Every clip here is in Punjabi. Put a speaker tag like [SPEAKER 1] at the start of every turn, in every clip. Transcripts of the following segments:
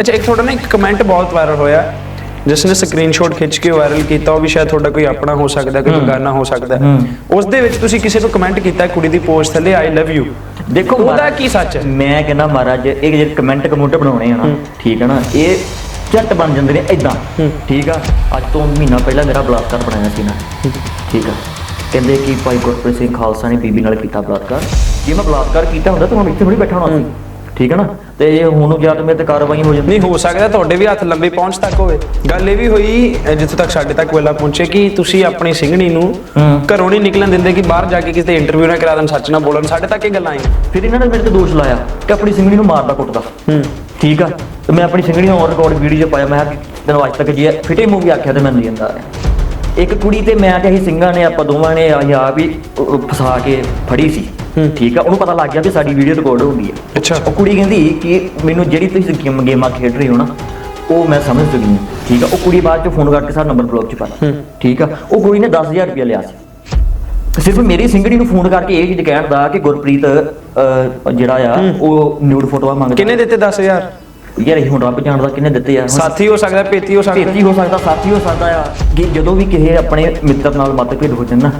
[SPEAKER 1] ਅੱਛਾ ਇੱਕ ਤੁਹਾਡਾ ਨਾ ਇੱਕ ਕਮੈਂਟ ਬਹੁਤ ਵਾਇਰਲ ਹੋਇਆ। ਜਿਸ ਨੇ ਸਕਰੀਨਸ਼ਾਟ ਖਿੱਚ ਕੇ ਵਾਇਰਲ ਕੀਤਾ ਉਹ ਵੀ ਸ਼ਾਇਦ ਤੁਹਾਡਾ ਕੋਈ ਆਪਣਾ ਹੋ ਸਕਦਾ ਕੋਈ ਬਗਾਨਾ ਹੋ ਸਕਦਾ। ਉਸ ਦੇ ਵਿੱਚ ਤੁਸੀਂ ਕਿਸੇ ਨੂੰ ਕਮੈਂਟ ਕੀਤਾ ਕੁੜੀ ਦੀ ਪੋਸਟ ਥੱਲੇ ਆਈ ਲਵ ਯੂ
[SPEAKER 2] ਦੇਖੋ
[SPEAKER 1] ਉਹਦਾ ਕੀ ਸੱਚ ਹੈ?
[SPEAKER 2] ਮੈਂ ਕਹਿੰਦਾ ਮਹਾਰਾਜ ਇਹ ਜਿਹੜੇ ਕਮੈਂਟ ਕਮੂਟ ਬਣਾਉਣੇ ਆ ਨਾ ਠੀਕ ਹੈ ਨਾ ਇਹ ਝੱਟ ਬਣ ਜਾਂਦੇ ਨੇ ਇਦਾਂ ਠੀਕ ਆ? ਅੱਜ ਤੋਂ ਮਹੀਨਾ ਪਹਿਲਾਂ ਮੇਰਾ ਬਲਾਤਕਾਰ ਬਣਾਇਆ ਸੀ ਨਾ। ਠੀਕ ਆ? ਕਹਿੰਦੇ ਕਿ ਭਾਈ ਗੁਰਪ੍ਰੀਤ ਸਿੰਘ ਖਾਲਸਾ ਨੇ ਬੀਬੀ ਨਾਲ ਕੀਤਾ ਬਲਾਤਕਾਰ। ਜੇ ਮੈਂ ਬਲਾਤਕਾਰ ਕੀਤਾ ਹੁੰਦਾ ਤਾਂ ਮੈਂ ਇੱਥੇ ਥੋੜੀ ਬੈਠਾ ਹੋਣਾ ਸੀ। ਠੀਕ ਹੈ ਨਾ? ਤੇ ਇਹ ਹੁਣ ਜਾਂ ਤਾਂ ਮੇਰੇ ਤੇ ਕਾਰਵਾਈ ਹੋ ਜਾਂਦੀ
[SPEAKER 1] ਨਹੀਂ ਹੋ ਸਕਦਾ ਤੁਹਾਡੇ ਵੀ ਹੱਥ ਲੰਬੇ ਪਹੁੰਚ ਤੱਕ ਹੋਵੇ। ਗੱਲ ਇਹ ਵੀ ਹੋਈ ਅਹ ਜਿੱਥੋਂ ਤੱਕ ਸਾਡੇ ਤੱਕ ਵੇਲਾ ਪਹੁੰਚੇ ਕਿ ਤੁਸੀਂ ਆਪਣੀ ਸਿੰਘਣੀ ਨੂੰ। ਘਰੋਂ ਨਹੀਂ ਨਿਕਲਣ ਦਿੰਦੇ ਕਿ ਬਾਹਰ ਜਾ ਕੇ ਕਿਸੇ ਇੰਟਰਵਿਊ ਨਾ ਕਰਾ ਦੇਣ ਸੱਚ ਨਾ ਬੋਲਣ। ਸਾਡੇ ਤੱਕ ਇਹ ਗੱਲਾਂ ਆਈਆਂ।
[SPEAKER 2] ਫਿਰ ਇਹਨਾਂ ਨੇ ਮੇਰੇ ਤੇ ਦੋਸ਼ ਲਾਇਆ ਕਿ ਆਪਣੀ ਸਿੰਗੜੀ ਨੂੰ ਮਾਰਦਾ ਕੁੱਟਦਾ।
[SPEAKER 1] ਹੂੰ।
[SPEAKER 2] ਠੀਕ ਆ? ਤੇ ਮੈਂ ਆਪਣੀ ਨੂੰ ਔਨ ਰਿਕਾਰਡ ਵੀਡੀਓ 'ਚ ਪਾਇਆ। ਮੈਂ ਕਿਹਾ ਕਿ ਤੈਨੂੰ ਅੱਜ ਤੱਕ ਜੇ ਫਿਟੇ ਮੂਵੀ ਆਖਿਆ ਤੇ ਮੈਂ ਨਹੀਂ ਜਾਂਦਾ ਇੱਕ ਕੁੜੀ ਤੇ ਮੈਂ ਤੇ ਅਸੀਂ ਸਿੰਘਾਂ ਨੇ ਆਪਾਂ ਦੋਵਾਂ ਨੇ ਆ ਆ ਵੀ ਉਹ- ਉਹ ਫਸਾ ਕੇ ਫੜੀ ਸੀ। ਠੀਕ ਆ ਉਹਨੂੰ ਪਤਾ ਲੱਗ ਗਿਆ ਵੀ ਸਾਡੀ ਵੀਡੀਓ ਰਿਕਾਰਡ ਹੋ ਗਈ ਹੈ
[SPEAKER 1] ਅੱਛਾ।
[SPEAKER 2] ਉਹ ਕੁੜੀ ਕਹਿੰਦੀ ਕਿ ਮੈਨੂੰ ਜਿਹੜੀ ਤੁਸੀਂ ਗੇਮ ਗੇਮਾਂ ਖੇਡ ਰਹੇ ਹੋ ਨਾ ਉਹ ਮੈਂ ਸਮਝ ਚੁੱਕੀ ਹਾਂ ਠੀਕ ਆ ਉਹ ਕੁੜੀ ਬਾਅਦ ਚ ਫੋਨ ਕਰਕੇ ਸਾਡਾ ਨੰਬਰ ਬਲੌਕ ਚ ਪਾਇਆ ਠੀਕ ਆ ਉਹ ਕੁੜੀ ਨੇ 10000 ਰੁਪਏ ਲਿਆ ਸੀ। ਸਿਰਫ ਮੇਰੀ ਸਿੰਗੜੀ ਨੂੰ ਫੋਨ ਕਰਕੇ ਇਹ ਚੀਜ਼ ਕਹਿਣ ਦਾ ਕਿ ਗੁਰਪ੍ਰੀਤ ਜਿਹੜਾ ਆ ਉਹ ਨਿਊਡ ਫੋਟੋਆਂ ਮੰਗਦਾ।
[SPEAKER 1] ਕਿੰਨੇ ਦਿੱਤੇ 10000
[SPEAKER 2] ਯਾਰ ਇਹ ਹੁਣ ਰੱਬ ਜਾਣਦਾ ਕਿੰਨੇ ਦਿੱਤੇ ਆ।
[SPEAKER 1] ਸਾਥੀ ਹੋ ਸਕਦਾ ਪੇਤੀ ਹੋ ਸਕਦਾ।
[SPEAKER 2] ਭੇਤੀ ਹੋ ਸਕਦਾ ਸਾਥੀ ਹੋ ਸਕਦਾ ਆ। ਕਿ ਜਦੋਂ ਵੀ ਕਿਸੇ ਆਪਣੇ ਮਿੱਤਰ ਨਾਲ ਮਤਭੇਦ ਹੋ ਜਾਣ ਨਾ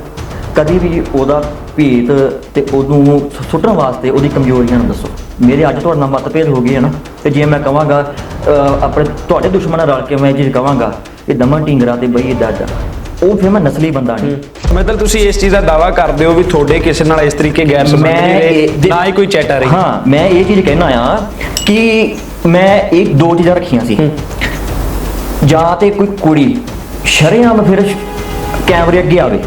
[SPEAKER 2] ਕਦੀ ਵੀ ਉਹਦਾ ਭੇਤ ਤੇ ਉਹਨੂੰ ਸੁੱਟਣ ਵਾਸਤੇ ਉਹਦੀ ਕਮਜ਼ੋਰੀਆਂ ਨੂੰ ਦੱਸੋ। ਮੇਰੇ ਅੱਜ ਤੁਹਾਡੇ ਨਾਲ ਮਤਭੇਦ ਹੋ ਗਏ ਆ ਨਾ ਤੇ ਜੇ ਮੈਂ ਕਵਾਂਗਾ ਅਹ, ਆਪਣੇ ਤੁਹਾਡੇ ਦੁਸ਼ਮਣਾਂ ਰਲ ਕੇ ਮੈਂ ਚੀਜ਼ ਕਵਾਂਗਾ ਇਹ ਦਮਨ ਢਿੰਗਰਾ ਤੇ ਬਈ ਇਦਾਂ ਦਾ ਉਹ ਫਿਰ ਮੈਂ ਨਸਲੀ ਬੰਦਾ ਨਹੀਂ।
[SPEAKER 1] ਮਤਲਬ ਤੁਸੀਂ ਇਸ ਚੀਜ਼ ਦਾ ਦਾਵਾ ਕਰਦੇ ਹੋ ਵੀ ਤੁਹਾਡੇ ਕਿਸੇ ਨਾਲ ਇਸ ਤਰੀਕੇ ਗੈਰ ਸੰਬੰਧ ਨਾ ਹੀ ਕੋਈ ਚੈਟ ਆ ਰਹੀ।
[SPEAKER 2] ਹਾਂ ਮੈਂ ਇਹ ਚੀਜ਼ ਕਹਿਣਾ ਆ ਕਿ ਮੈਂ ਇਹ ਦੋ ਚੀਜ਼ਾਂ ਰੱਖੀਆਂ ਸੀ। ਜਾਂ ਤੇ ਕੋਈ ਕੁੜੀ ਸ਼ਰੇਆਮ ਫਿਰ ਕੈਮਰੇ ਅੱਗੇ ਆਵੇ।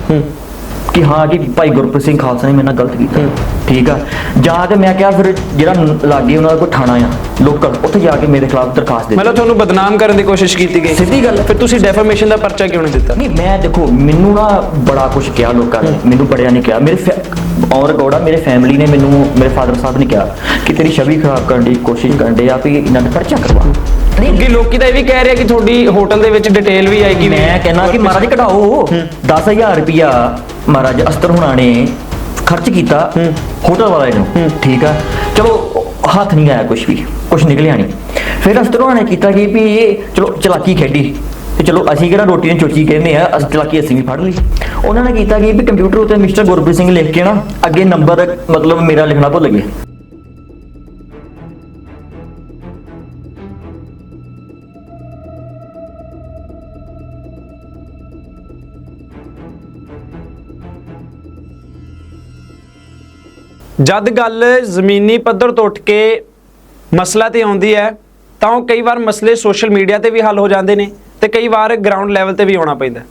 [SPEAKER 2] ਕਿ ਹਾਂ ਕਿ ਭਾਈ ਗੁਰਪ੍ਰੀਤ ਸਿੰਘ ਖਾਲਸਾ ਨੇ ਮੇਰੇ ਨਾਲ ਗਲਤ ਕੀਤਾ। ਠੀਕ ਆ। ਜਾਂ ਤੇ ਮੈਂ ਕਿਹਾ ਫਿਰ ਜਿਹੜਾ ਲਾਗੇ ਉਹਨਾਂ ਦਾ ਕੋਈ ਥਾਣਾ ਆ ਲੋਕਲ ਉੱਥੇ ਜਾ ਕੇ ਮੇਰੇ ਖਿਲਾਫ ਦਰਖਾਸਤ ਦੇ
[SPEAKER 1] ਮਤਲਬ ਤੁਹਾਨੂੰ ਬਦਨਾਮ ਕਰਨ ਦੀ ਕੋਸ਼ਿਸ਼ ਕੀਤੀ ਗਈ।
[SPEAKER 2] ਸਿੱਧੀ ਗੱਲ।
[SPEAKER 1] ਫਿਰ ਤੁਸੀਂ ਡੈਫਾਮੇਸ਼ਨ ਦਾ ਪਰਚਾ ਕਿਉਂ ਨਹੀਂ ਦਿੱਤਾ?
[SPEAKER 2] ਨਹੀਂ ਮੈਂ ਦੇਖੋ ਮੈਨੂੰ ਨਾ ਬੜਾ ਕੁਝ ਕਿਹਾ ਲੋਕਾਂ ਨੇ। ਮੈਨੂੰ ਬੜਿਆ ਨੇ ਕਿਹਾ। ਮੇਰੇ ਔਰ ਗੋੜਾ ਮੇਰੇ ਫੈਮਿਲੀ ਨੇ ਮੈਨੂੰ ਮੇਰੇ ਫਾਦਰ ਸਾਹਿਬ ਨੇ ਕਿਹਾ ਕਿ ਤੇਰੀ ਛਵੀ ਖਰਾਬ ਕਰਨ ਦੀ ਕੋਸ਼ਿਸ਼ ਕਰਨ ਦੇ ਆ ਵੀ ਇਹਨਾਂ ਦਾ ਪਰਚਾ ਕਰਵਾ। ਨਹੀਂ
[SPEAKER 1] ਕਿ ਲੋਕੀ ਤਾਂ ਇਹ ਵੀ ਕਹਿ ਰਹੇ ਕਿ ਤੁਹਾਡੀ ਹੋਟਲ ਦੇ ਵਿੱਚ ਡਿਟੇਲ ਵੀ ਆਏਗੀ।
[SPEAKER 2] ਮੈਂ ਕਹਿੰਦਾ ਕਿ ਮਹਾਰਾਜ ਕਢਾਓ 10000 ਰੁਪਿਆ ਮਹਾਰਾਜ ਅਸਤਰ ਹੁਣਾਂ ਨੇ ਖਰਚ ਕੀਤਾ ਹੋਟਲ ਵਾਲੇ ਨੂੰ। ਠੀਕ ਆ? ਚਲੋ ਹੱਥ ਨਹੀਂ ਆਇਆ ਕੁਝ ਵੀ। ਕੁਝ ਨਿਕਲਿਆ ਨਹੀਂ। ਫਿਰ ਅਸਤਰ ਹੁਣਾਂ ਨੇ ਕੀਤਾ ਕਿ ਵੀ ਇਹ ਚਲੋ ਚਲਾਕੀ ਖੇਡੀ। ਤੇ ਚਲੋ ਅਸੀਂ ਕਿਹੜਾ ਰੋਟੀ ਨੂੰ ਚੋਚੀ ਕਹਿੰਦੇ ਆ ਅਸ ਚਲਾਕੀ ਅਸੀਂ ਵੀ ਫੜ ਲਈ। ਉਹਨਾਂ ਨੇ ਕੀਤਾ ਕਿ ਵੀ ਕੰਪਿਊਟਰ ਉੱਤੇ ਮਿਸਟਰ ਗੁਰਪ੍ਰੀਤ ਸਿੰਘ ਲਿਖ ਕੇ ਨਾ ਅੱਗੇ ਨੰਬਰ ਮਤਲਬ ਮੇਰਾ ਲਿਖਣਾ ਭੁੱਲ ਗਏ।
[SPEAKER 1] ਜਦ ਗੱਲ ਜ਼ਮੀਨੀ ਪੱਧਰ ਤੋਂ ਉੱਠ ਕੇ ਮਸਲਾ ਤੇ ਆਉਂਦੀ ਹੈ, ਤਾਂ ਉਹ ਕਈ ਵਾਰ ਮਸਲੇ ਸੋਸ਼ਲ ਮੀਡੀਆ ਤੇ ਵੀ ਹੱਲ ਹੋ ਜਾਂਦੇ ਨੇ ਤੇ ਕਈ ਵਾਰ ਗਰਾਊਂਡ ਲੈਵਲ ਤੇ ਵੀ ਆਉਣਾ ਪੈਂਦਾ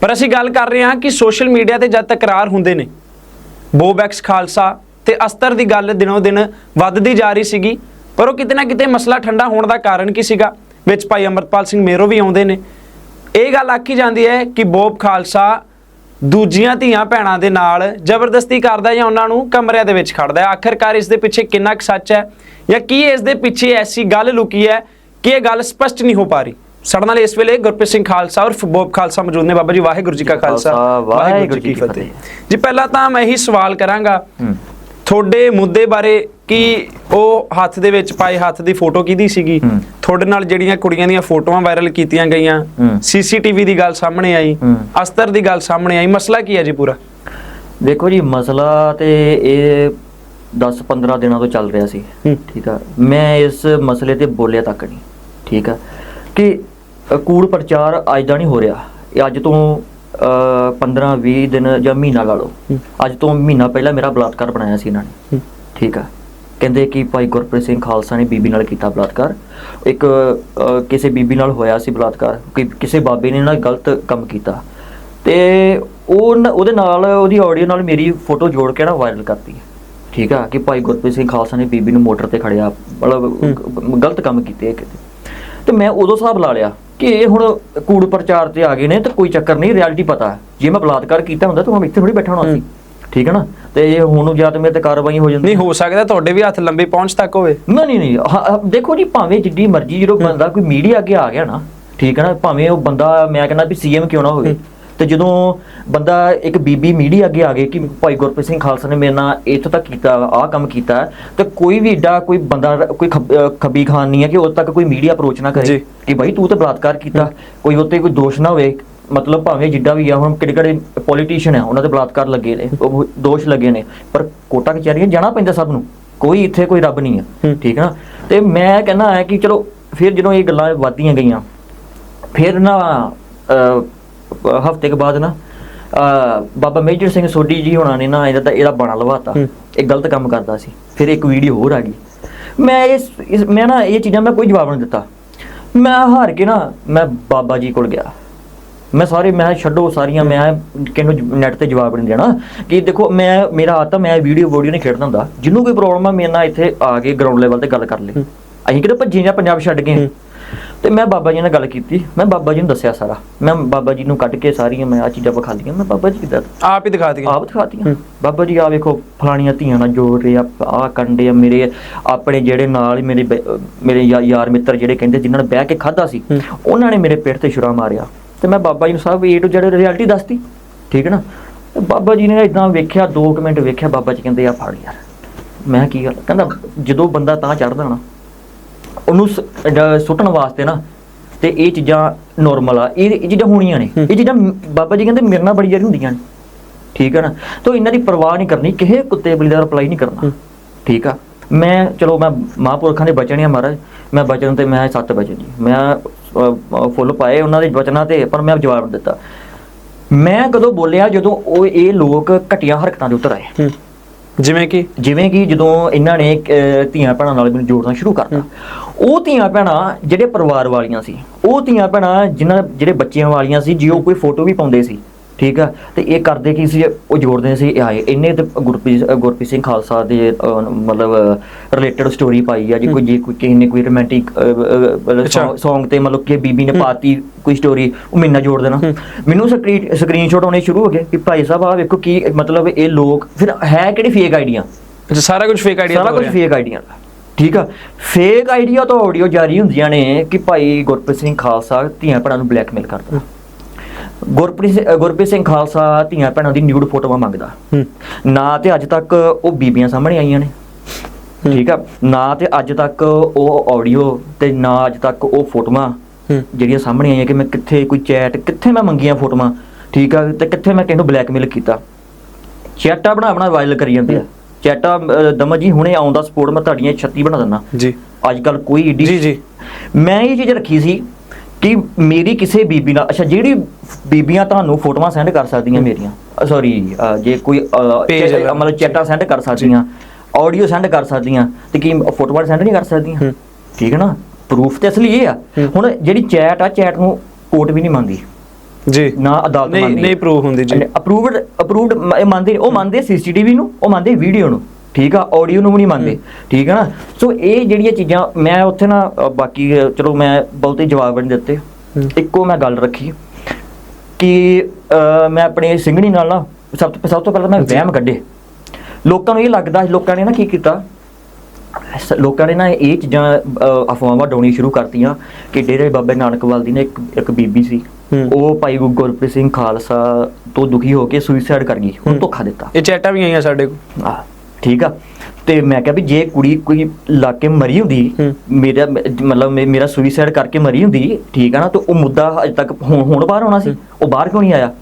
[SPEAKER 1] ਪਰ ਅਸੀਂ ਗੱਲ ਕਰ ਰਹੇ ਹਾਂ ਕਿ ਸੋਸ਼ਲ ਮੀਡੀਆ ਤੇ ਜਦ ਤਕਰਾਰ ਹੁੰਦੇ ਨੇ, ਬੋਬੈਕਸ ਖਾਲਸਾ ਤੇ ਅਸਤਰ ਦੀ ਗੱਲ ਦਿਨੋਂ ਦਿਨ ਵੱਧਦੀ ਜਾ ਰਹੀ ਸੀਗੀ, ਪਰ ਉਹ ਕਿਤੇ ਨਾ ਕਿਤੇ ਮਸਲਾ ਠੰਡਾ ਹੋਣ ਦਾ ਕਾਰਨ ਕੀ ਸੀਗਾ, ਵਿੱਚ ਭਾਈ ਅਮਰਪਾਲ ਸਿੰਘ ਮੇਰੋ ਵੀ ਆਉਂਦੇ ਨੇ। ਇਹ ਗੱਲ ਆਖੀ ਜਾਂਦੀ ਹੈ ਕਿ ਬੋਬ ਖਾਲਸਾ ਦੂਜੀਆਂ ਧੀਆਂ ਭੈਣਾਂ ਦੇ ਨਾਲ ਜ਼ਬਰਦਸਤੀ ਕਰਦਾ ਜਾਂ ਉਹਨਾਂ ਨੂੰ ਕਮਰਿਆਂ ਦੇ ਵਿੱਚ ਖੜਦਾ ਹੈ? ਆਖਰਕਾਰ ਇਸ ਦੇ ਪਿੱਛੇ ਕਿੰਨਾ ਕੁ ਸੱਚ ਹੈ? ਜਾਂ ਕੀ ਇਸ ਦੇ ਪਿੱਛੇ ਐਸੀ ਗੱਲ ਲੁਕੀ ਹੈ ਕਿ ਇਹ ਗੱਲ ਸਪਸ਼ਟ ਨਹੀਂ ਹੋ ਪਾ ਰਹੀ? ਸਾਡੇ ਨਾਲ ਇਸ ਵੇਲੇ ਗੁਰਪ੍ਰੀਤ ਸਿੰਘ ਖਾਲਸਾ ਉਰਫ ਬੋਬ ਖਾਲਸਾ ਮੌਜੂਦ ਨੇ। ਬਾਬਾ ਜੀ ਵਾਹਿਗੁਰੂ ਜੀ ਕਾ ਖਾਲਸਾ। ਵਾਹਿਗੁਰੂ ਜੀ ਕੀ ਫਤਿਹ। ਜੀ ਪਹਿਲਾਂ ਤਾਂ ਮੈਂ ਇਹੀ ਸਵਾਲ ਕਰਾਂਗਾ। ਤੁਹਾਡੇ ਮੁੱਦੇ ਬਾਰੇ ਕਿ ਉਹ ਹੱਥ ਦੇ ਵਿੱਚ ਪਾਏ ਹੱਥ ਦੀ ਫੋਟੋ ਕਿਹਦੀ ਸੀਗੀ। ਤੁਹਾਡੇ ਨਾਲ ਜਿਹੜੀਆਂ ਕੁੜੀਆਂ ਦੀਆਂ ਫੋਟੋਆਂ ਵਾਇਰਲ ਕੀਤੀਆਂ ਗਈਆਂ। ਸੀਸੀਟੀਵੀ ਦੀ ਗੱਲ ਸਾਹਮਣੇ ਆਈ। ਅਸਤਰ ਦੀ ਗੱਲ ਸਾਹਮਣੇ ਆਈ ਮਸਲਾ ਕੀ ਹੈ ਜੀ ਪੂਰਾ
[SPEAKER 2] ਦੇਖੋ ਜੀ ਮਸਲਾ ਤੇ ਇਹ 10-15 ਦਿਨਾਂ ਤੋਂ ਚੱਲ ਰਿਹਾ ਸੀ। ਠੀਕ ਆ ਮੈਂ ਇਸ ਮਸਲੇ ਤੇ ਬੋਲਿਆ ਤੱਕ ਨਹੀਂ ਠੀਕ ਆ ਕਿ ਕੂੜ ਪ੍ਰਚਾਰ ਅੱਜ ਦਾ ਨਹੀਂ ਹੋ ਰਿਹਾ ਇਹ ਅੱਜ ਤੋਂ 15-20 ਦਿਨ ਜਾਂ ਮਹੀਨਾ ਲਾ ਲਓ। ਅੱਜ ਤੋਂ ਮਹੀਨਾ ਪਹਿਲਾਂ ਮੇਰਾ ਬਲਾਤਕਾਰ ਬਣਾਇਆ ਸੀ ਇਹਨਾਂ ਨੇ। ਠੀਕ ਆ। ਕਹਿੰਦੇ ਕਿ ਭਾਈ ਗੁਰਪ੍ਰੀਤ ਸਿੰਘ ਖਾਲਸਾ ਨੇ ਬੀਬੀ ਨਾਲ ਕੀਤਾ ਬਲਾਤਕਾਰ। ਇੱਕ ਕਿਸੇ ਬੀਬੀ ਨਾਲ ਹੋਇਆ ਸੀ ਬਲਾਤਕਾਰ। ਕਿ ਕਿਸੇ ਬਾਬੇ ਨੇ ਨਾ ਗਲਤ ਕੰਮ ਕੀਤਾ। ਤੇ ਉਹ ਉਹਦੇ ਨਾਲ ਉਹਦੀ ਆਡੀਓ ਨਾਲ ਮੇਰੀ ਫੋਟੋ ਜੋੜ ਕੇ ਨਾ ਵਾਇਰਲ ਕਰਤੀ। ਠੀਕ ਆ ਕਿ ਭਾਈ ਗੁਰਪ੍ਰੀਤ ਸਿੰਘ ਖਾਲਸਾ ਨੇ ਬੀਬੀ ਨੂੰ ਮੋਟਰ ਤੇ ਖੜਿਆ। ਮਤਲਬ ਗਲਤ ਕੰਮ ਕੀਤੇ ਕਿਤੇ ਤੇ ਮੈਂ ਉਦੋਂ ਹਿਸਾਬ ਲਾ ਲਿਆ। ਕਿ ਇਹ ਹੁਣ ਕੂੜ ਪ੍ਰਚਾਰ ਤੇ ਆ ਗਏ ਨੇ ਤੇ ਕੋਈ ਚੱਕਰ ਨਹੀਂ ਰਿਐਲਿਟੀ ਪਤਾ। ਜੇ ਮੈਂ ਬਲਾਤਕਾਰ ਕੀਤਾ ਹੁੰਦਾ ਤਾਂ ਮੈਂ ਇੱਥੇ ਥੋੜੀ ਬੈਠਾ ਹੋਣਾ ਸੀ। ਠੀਕ ਹੈ ਨਾ? ਤੇ ਇਹ ਹੁਣ ਜਾਂ ਤਾਂ ਮੇਰੇ ਤੇ ਕਾਰਵਾਈ ਹੋ ਜਾਂਦੀ
[SPEAKER 1] ਨਹੀਂ ਹੋ। ਸਕਦਾ ਤੁਹਾਡੇ ਵੀ ਹੱਥ ਲੰਬੇ ਪਹੁੰਚ ਤੱਕ ਹੋਵੇ।
[SPEAKER 2] ਨਹੀਂ ਨਹੀਂ ਨਹੀਂ ਦੇਖੋ ਜੀ ਭਾਵੇਂ ਜਿੱਡੀ ਮਰਜ਼ੀ ਜਦੋਂ ਬੰਦਾ ਕੋਈ ਮੀਡੀਆ ਅੱਗੇ ਆ ਗਿਆ ਨਾ ਠੀਕ ਹੈ ਨਾ? ਭਾਵੇਂ ਉਹ ਬੰਦਾ ਮੈਂ ਕਹਿੰਦਾ ਵੀ ਸੀਐਮ ਕਿਉਂ ਨਾ ਹੋਵੇ। ਤੇ ਜਦੋਂ ਬੰਦਾ ਇੱਕ ਬੀਬੀ ਮੀਡੀਆ ਅੱਗੇ ਆ ਗਏ ਕਿ ਭਾਈ ਗੁਰਪ੍ਰੀਤ ਸਿੰਘ ਖਾਲਸਾ ਨੇ ਮੇਰੇ ਨਾਲ ਇੱਥੋਂ ਤੱਕ ਕੀਤਾ ਆਹ ਕੰਮ ਕੀਤਾ ਤੇ ਕੋਈ ਵੀ ਏਡਾ ਕੋਈ ਬੰਦਾ ਕੋਈ ਖੱਬ- ਖਾਨ ਨਹੀਂ ਹੈ ਕਿ ਉਦੋਂ ਤੱਕ ਕੋਈ ਮੀਡੀਆ ਅਪਰੋਚ ਨਾ ਕਰੇ। ਕਿ ਭਾਈ ਤੂੰ ਤੇ ਬਲਾਤਕਾਰ ਕੀਤਾ ਕੋਈ ਉੱਤੇ ਕੋਈ ਦੋਸ਼ ਨਾ ਹੋਵੇ ਮਤਲਬ ਭਾਵੇਂ ਜਿੱਡਾ ਵੀ ਆ ਹੁਣ ਕਿਹੜੇ ਕਿਹੜੇ ਪੋਲੀਟੀਸ਼ੀਅਨ ਆ ਉਹਨਾਂ ਦੇ ਬਲਾਤਕਾਰ ਲੱਗੇ ਨੇ ਉਹ ਦੋਸ਼ ਲੱਗੇ ਨੇ ਪਰ ਕੋਟਾ ਕਚਹਿਰੀਆਂ ਜਾਣਾ ਪੈਂਦਾ ਸਭ ਨੂੰ ਕੋਈ ਇੱਥੇ ਕੋਈ ਰੱਬ ਨਹੀਂ ਆ
[SPEAKER 1] ਹੂੰ।
[SPEAKER 2] ਠੀਕ ਹੈ ਨਾ ਤੇ ਮੈਂ ਕਹਿੰਦਾ ਹੈ ਕਿ ਚਲੋ ਫਿਰ ਜਦੋਂ ਇਹ ਗੱਲਾਂ ਵੱਧਦੀਆਂ ਗਈਆਂ ਫਿਰ ਨਾ ਹਫ਼ਤੇ ਕੇ ਬਾਅਦ ਨਾ ਬਾਬਾ ਮੇਜਰ ਸਿੰਘ ਸੋਢੀ ਜੀ ਹੋਣਾ ਨੇ ਨਾ ਇਹਦਾ ਇਹਦਾ ਬਣਾ ਲਵਾਤਾ। ਇਹ ਗਲਤ ਕੰਮ ਕਰਦਾ ਸੀ। ਫਿਰ ਇੱਕ ਵੀਡੀਓ ਹੋਰ ਆ ਗਈ। ਮੈਂ ਇਸ ਮੈਂ ਨਾ ਇਹ ਚੀਜ਼ਾਂ ਮੈਂ ਕੋਈ ਜਵਾਬ ਨਹੀਂ ਦਿੱਤਾ। ਮੈਂ ਹਾਰ ਕੇ ਨਾ ਮੈਂ ਬਾਬਾ ਜੀ ਕੋਲ ਗਿਆ। ਮੈਂ ਸਾਰੇ ਮੈਂ ਛੱਡੋ ਸਾਰੀਆਂ ਮੈਂ ਕਿਹਨੂੰ ਨੈਟ ਤੇ ਜਵਾਬ ਨਹੀਂ ਦੇਣਾ। ਕਿ ਦੇਖੋ ਮੈਂ ਮੇਰਾ ਆਤਾ ਮੈਂ ਵੀਡੀਓ ਵੀਡੀਓ ਨਹੀਂ ਖੇਡਦਾ ਹੁੰਦਾ ਜਿਹਨੂੰ ਕੋਈ ਪ੍ਰੋਬਲਮ ਆ ਮੇਰੇ ਨਾਲ ਇੱਥੇ ਆ ਕੇ ਗਰਾਊਂਡ ਲੈਵਲ ਤੇ ਗੱਲ ਕਰ ਲੈ। ਅਸੀਂ ਕਿਤੇ ਭੱਜੇ ਜਾਂ ਪੰਜਾਬ ਛੱਡ ਗਏ। ਤੇ ਮੈਂ ਬਾਬਾ ਜੀ ਨਾਲ ਗੱਲ ਕੀਤੀ। ਮੈਂ ਬਾਬਾ ਜੀ ਨੂੰ ਦੱਸਿਆ ਸਾਰਾ। ਮੈਂ ਬਾਬਾ ਜੀ ਨੂੰ ਕੱਢ ਕੇ ਸਾਰੀਆਂ ਮੈਂ ਆ ਚੀਜ਼ਾਂ ਵਿਖਾ ਲਈਆਂ ਮੈਂ ਬਾਬਾ ਜੀ ਕਿਦਾਂ
[SPEAKER 1] ਆਪ ਹੀ ਦਿਖਾ ਦਈਏ
[SPEAKER 2] ਆਪ ਦਿਖਾਤੀਆਂ। ਬਾਬਾ ਜੀ ਆ ਵੇਖੋ ਫਲਾਣੀਆਂ ਧੀਆਂ ਨਾਲ ਜੋੜ ਰਹੇ ਆ ਆ ਕੰਡੇ ਆ ਮੇਰੇ ਆਪਣੇ ਜਿਹੜੇ ਨਾਲ ਮੇਰੇ ਮੇਰੇ ਯਾ- ਯਾਰ ਮਿੱਤਰ ਜਿਹੜੇ ਕਹਿੰਦੇ ਜਿਨ੍ਹਾਂ ਨੇ ਬਹਿ ਕੇ ਖਾਦਾ ਸੀ। ਉਹਨਾਂ ਨੇ ਮੇਰੇ ਪੇਟ ਤੇ ਛੁਰਾ ਮਾਰਿਆ। ਤੇ ਮੈਂ ਬਾਬਾ ਜੀ ਨੂੰ ਸਭ ਏ ਟੂ ਜਿਹੜੇ ਰਿਐਲਿਟੀ ਦੱਸਤੀ। ਠੀਕ ਹੈ ਨਾ ਬਾਬਾ ਜੀ ਨੇ ਇਦਾਂ ਵੇਖਿਆ 2 ਮਿੰਟ ਵੇਖਿਆ ਬਾਬਾ ਜੀ ਕਹਿੰਦੇ ਆ ਫੜ ਯਾਰ। ਮੈਂ ਕੀ ਗੱਲ? ਕਹਿੰਦਾ ਜਦੋਂ ਬੰਦਾ ਤਾਂ ਚੜਦਾ ਨਾ ਉਹਨੂੰ ਸੁੱਟਣ ਵਾਸਤੇ ਨਾ ਤੇ ਇਹ ਚੀਜ਼ਾਂ ਨਾਰਮਲ ਆ। ਇਹ ਇਹ ਚੀਜ਼ਾਂ ਹੋਣੀਆਂ ਨੇ। ਇਹ ਚੀਜ਼ਾਂ ਬਾਬਾ ਜੀ ਕਹਿੰਦੇ ਮੇਰੇ ਨਾਲ ਬੜੀ ਜਾਰੀ ਹੁੰਦੀਆਂ ਨੇ। ਠੀਕ ਹੈ ਨਾ? ਤੋ ਇਹਨਾਂ ਦੀ ਪਰਵਾਹ ਨਹੀਂ ਕਰਨੀ ਕਿਸੇ ਕੁੱਤੇ ਬਿੱਲੀ ਦਾ ਰਿਪਲਾਈ ਨਹੀਂ ਕਰਨਾ। ਠੀਕ ਆ? ਮੈਂ ਚਲੋ ਮੈਂ ਮਹਾਂਪੁਰਖਾਂ ਦੇ ਬਚਨ ਆ ਮਹਾਰਾਜ। ਮੈਂ ਬਚਨ ਤੇ ਮੈਂ ਸੱਤ ਬਚਨ ਜੀ। ਮੈਂ ਫੁੱਲ ਪਾਏ ਉਹਨਾਂ ਦੇ ਬਚਨਾਂ ਤੇ ਪਰ ਮੈਂ ਜਵਾਬ ਦਿੱਤਾ। ਮੈਂ ਕਦੋਂ ਬੋਲਿਆ ਜਦੋਂ ਉਹ ਇਹ ਲੋਕ ਘਟੀਆਂ ਹਰਕਤਾਂ ਦੇ ਉੱਤਰ ਆਏ।
[SPEAKER 1] ਜਿਵੇਂ ਕਿ?
[SPEAKER 2] ਜਿਵੇਂ ਕਿ ਜਦੋਂ ਇਹਨਾਂ ਨੇ ਧੀਆਂ ਭੈਣਾਂ ਨਾਲ ਮੈਨੂੰ ਜੋੜਨਾ ਸ਼ੁਰੂ ਕਰਤਾ। ਉਹ ਧੀਆਂ ਭੈਣਾਂ ਜਿਹੜੇ ਪਰਿਵਾਰ ਵਾਲੀਆਂ ਸੀ ਉਹ ਧੀਆਂ ਭੈਣਾਂ ਜਿਨ੍ਹਾਂ ਜਿਹੜੇ ਬੱਚਿਆਂ ਵਾਲੀਆਂ ਸੀ ਜੇ ਉਹ ਕੋਈ ਫੋਟੋ ਵੀ ਪਾਉਂਦੇ ਸੀ ਠੀਕ ਆ? ਤੇ ਇਹ ਕਰਦੇ ਕੀ ਸੀ? ਉਹ ਜੋੜਦੇ ਸੀ ਇਹ ਆਏ। ਇੰਨੇ ਤੇ ਗੁਰਪ੍ਰੀਤ ਗੁਰਪ੍ਰੀਤ ਸਿੰਘ ਖਾਲਸਾ ਦੇ ਮਤਲਬ ਰਿਲੇਟਡ ਸਟੋਰੀ ਪਾਈ ਆ ਜੇ। ਕੋਈ ਜੇ ਕੋਈ ਕਿਸੇ ਨੇ ਕੋਈ ਰੋਮਾਂਟਿਕ। Song ਤੇ ਮਤਲਬ ਕਿ ਬੀਬੀ ਨੇ ਪਾਤੀ ਕੋਈ ਸਟੋਰੀ ਉਹ ਮੈਨਾਂ ਜੋੜ ਦੇਣਾ। ਮੈਨੂੰ ਸਕਰੀਨ ਸਕਰੀਨਸ਼ਾਟ ਆਉਣੇ ਸ਼ੁਰੂ ਹੋ ਗਏ ਕਿ ਭਾਈ ਸਾਹਿਬ ਆ ਵੇਖੋ ਕੀ ਮਤਲਬ ਇਹ ਲੋਕ ਫਿਰ ਹੈ ਕਿਹੜੀ ਫੇਕ ਆਈਡੀਆਂ
[SPEAKER 1] ਅੱਛਾ ਸਾਰਾ ਕੁਝ ਫੇਕ ਆਈਡੀਆ
[SPEAKER 2] ਸਾਰਾ ਕੁਝ ਫੇਕ ਆਈਡੀਆਂ ਠੀਕ ਆ? ਫੇਕ ਆਈਡੀਆ ਤੋਂ ਆਡੀਓ ਜਾਰੀ ਹੁੰਦੀਆਂ ਨੇ ਕਿ ਭਾਈ ਗੁਰਪ੍ਰੀਤ ਸਿੰਘ ਖਾਲਸਾ ਧੀਆਂ ਭੈਣਾਂ ਨੂੰ ਬਲੈਕਮੇਲ ਕਰਦਾ। ਗੁਰਪ੍ਰੀਤ ਗੁਰਪ੍ਰੀਤ ਸਿੰਘ ਖਾਲਸਾ ਧੀਆਂ ਭੈਣਾਂ ਦੀ ਨਿਊਡ ਫੋਟੋਆਂ ਮੰਗਦਾ।
[SPEAKER 1] ਹੂੰ।
[SPEAKER 2] ਨਾ ਤੇ ਅੱਜ ਤੱਕ ਉਹ ਬੀਬੀਆਂ ਸਾਹਮਣੇ ਆਈਆਂ ਨੇ। ਠੀਕ ਆ? ਨਾ ਤੇ ਅੱਜ ਤੱਕ ਉਹ ਆਡੀਓ ਤੇ ਨਾ ਅੱਜ ਤੱਕ ਉਹ ਫੋਟੋਆਂ ਜਿਹੜੀਆਂ ਸਾਹਮਣੇ ਆਈਆਂ ਕਿ ਮੈਂ ਕਿੱਥੇ ਕੋਈ ਚੈਟ ਕਿੱਥੇ ਮੈਂ ਮੰਗੀਆਂ ਫੋਟੋਆਂ ਠੀਕ ਆ? ਤੇ ਕਿੱਥੇ ਮੈਂ ਕਿਹਨੂੰ ਬਲੈਕਮੇਲ ਕੀਤਾ? ਚੈਟਾ ਬਣਾ ਬਣਾ ਵਾਇਰਲ ਕਰੀ ਜਾਂਦੇ ਆ। ਚੈਟਾ ਦਮਾ ਜੀ ਹੁਣੇ ਆਉਂਦਾ ਸਪੋਰਟ ਮੈਂ ਤੁਹਾਡੀਆਂ 36 ਬਣਾ ਦਿੰਦਾ।
[SPEAKER 1] ਜੀ।
[SPEAKER 2] ਅੱਜ ਕੱਲ ਕੋਈ ਏਡੀ
[SPEAKER 1] ਜੀ ਜੀ।
[SPEAKER 2] ਮੈਂ ਇਹ ਚੀਜ਼ ਰੱਖੀ ਸੀ ਕਿ ਮੇਰੀ ਕਿਸੇ ਬੀਬੀ ਨਾਲ ਅੱਛਾ ਜਿਹੜੀ ਬੀਬੀਆਂ ਤੁਹਾਨੂੰ ਫੋਟੋਆਂ ਸੈਂਡ ਕਰ ਸਕਦੀਆਂ ਮੇਰੀਆਂ ਸੌਰੀ ਜੇ ਕੋਈ। ਮਤਲਬ ਚੈਟਾਂ ਸੈਂਡ ਕਰ ਸਕਦੀਆਂ ਆਡੀਓ ਸੈਂਡ ਕਰ ਸਕਦੀਆਂ ਤੇ ਕੀ ਫੋਟੋਆਂ ਸੈਂਡ ਨਹੀਂ ਕਰ ਸਕਦੀਆਂ। ਠੀਕ ਹੈ ਨਾ? ਪ੍ਰੂਫ ਤੇ ਅਸਲੀ ਇਹ ਆ। ਹੁਣ ਜਿਹੜੀ ਚੈਟ ਆ ਚੈਟ ਨੂੰ ਕੋਰਟ ਵੀ ਨਹੀਂ ਮੰਨਦੀ।
[SPEAKER 1] ਜੀ।
[SPEAKER 2] ਨਾ ਅਦਾਲਤ ਮੰਨਦੀ।
[SPEAKER 1] ਨਹੀਂ ਪ੍ਰੂਵ ਹੁੰਦੀ ਜੀ।
[SPEAKER 2] ਅਪਰੂਵਡ ਅਪਰੂਵਡ ਇਹ ਮੰਨਦੇ ਉਹ ਮੰਨਦੇ ਸੀਸੀਟੀਵੀ ਨੂੰ ਉਹ ਮੰਨਦੇ ਵੀਡੀਓ ਨੂੰ। ਠੀਕ ਆ? ਆਡੀਓ ਨੂੰ ਵੀ ਨਹੀਂ ਮੰਨਦੇ। ਠੀਕ ਆ ਨਾ? ਸੋ ਇਹ ਜਿਹੜੀਆਂ ਚੀਜ਼ਾਂ ਮੈਂ ਉੱਥੇ ਨਾ ਬਾਕੀ ਚਲੋ ਮੈਂ ਬਹੁਤੇ ਜਵਾਬ ਨਹੀਂ ਦਿੱਤੇ।
[SPEAKER 1] ਹੂੰ।
[SPEAKER 2] ਇੱਕੋ ਮੈਂ ਗੱਲ ਰੱਖੀ। ਕਿ ਮੈਂ ਆਪਣੇ ਸਿੰਘਣੀ ਨਾਲ ਨਾ ਸਭ ਤੋਂ ਸਭ ਤੋਂ ਪਹਿਲਾਂ ਮੈਂ ਵਹਿਮ ਕੱਢੇ। ਲੋਕਾਂ ਨੂੰ ਇਹ ਲੱਗਦਾ ਲੋਕਾਂ ਨੇ ਨਾ ਕੀ ਕੀਤਾ? ਲੋਕਾਂ ਨੇ ਨਾ ਇਹ ਚੀਜ਼ਾਂ ਅਫਵਾਹਾਂ ਡਾਉਣੀ ਸ਼ੁਰੂ ਕਰਤੀਆਂ ਕਿ ਡੇਰੇ ਬਾਬੇ ਨਾਨਕ ਵਾਲ ਦੀ ਨੇ ਇੱਕ ਇੱਕ ਬੀਬੀ ਸੀ।
[SPEAKER 1] ਹੂੰ।
[SPEAKER 2] ਉਹ ਭਾਈ ਗੁਰੂ ਗੁਰਪ੍ਰੀਤ ਸਿੰਘ ਖਾਲਸਾ ਤੋਂ ਦੁਖੀ ਹੋ ਕੇ ਸੁਸਾਈਡ ਕਰ ਗਈ। ਉਹਨੂੰ
[SPEAKER 1] ਹੂੰ।
[SPEAKER 2] ਧੋਖਾ ਦਿੱਤਾ।
[SPEAKER 1] ਇਹ ਚੈਟਾਂ ਵੀ ਆਈਆਂ ਸਾਡੇ ਕੋਲ।
[SPEAKER 2] ਆ ਠੀਕ ਆ? ਤੇ ਮੈਂ ਕਿਹਾ ਵੀ ਜੇ ਕੁੜੀ ਕੋਈ ਲਾ ਕੇ ਮਰੀ ਹੁੰਦੀ। ਮੇਰਾ ਮਤਲਬ ਮੇਰਾ ਸੁਸਾਈਡ ਕਰਕੇ ਮਰੀ ਹੁੰਦੀ ਠੀਕ ਆ ਨਾ? ਤੇ ਉਹ ਮੁੱਦਾ ਅਜੇ ਤੱਕ ਹੁਣ ਹੁਣ ਬਾਹਰ ਆਉਣਾ ਸੀ। ਉਹ ਬਾਹਰ ਕਿਉਂ ਨਹੀਂ ਆਇਆ?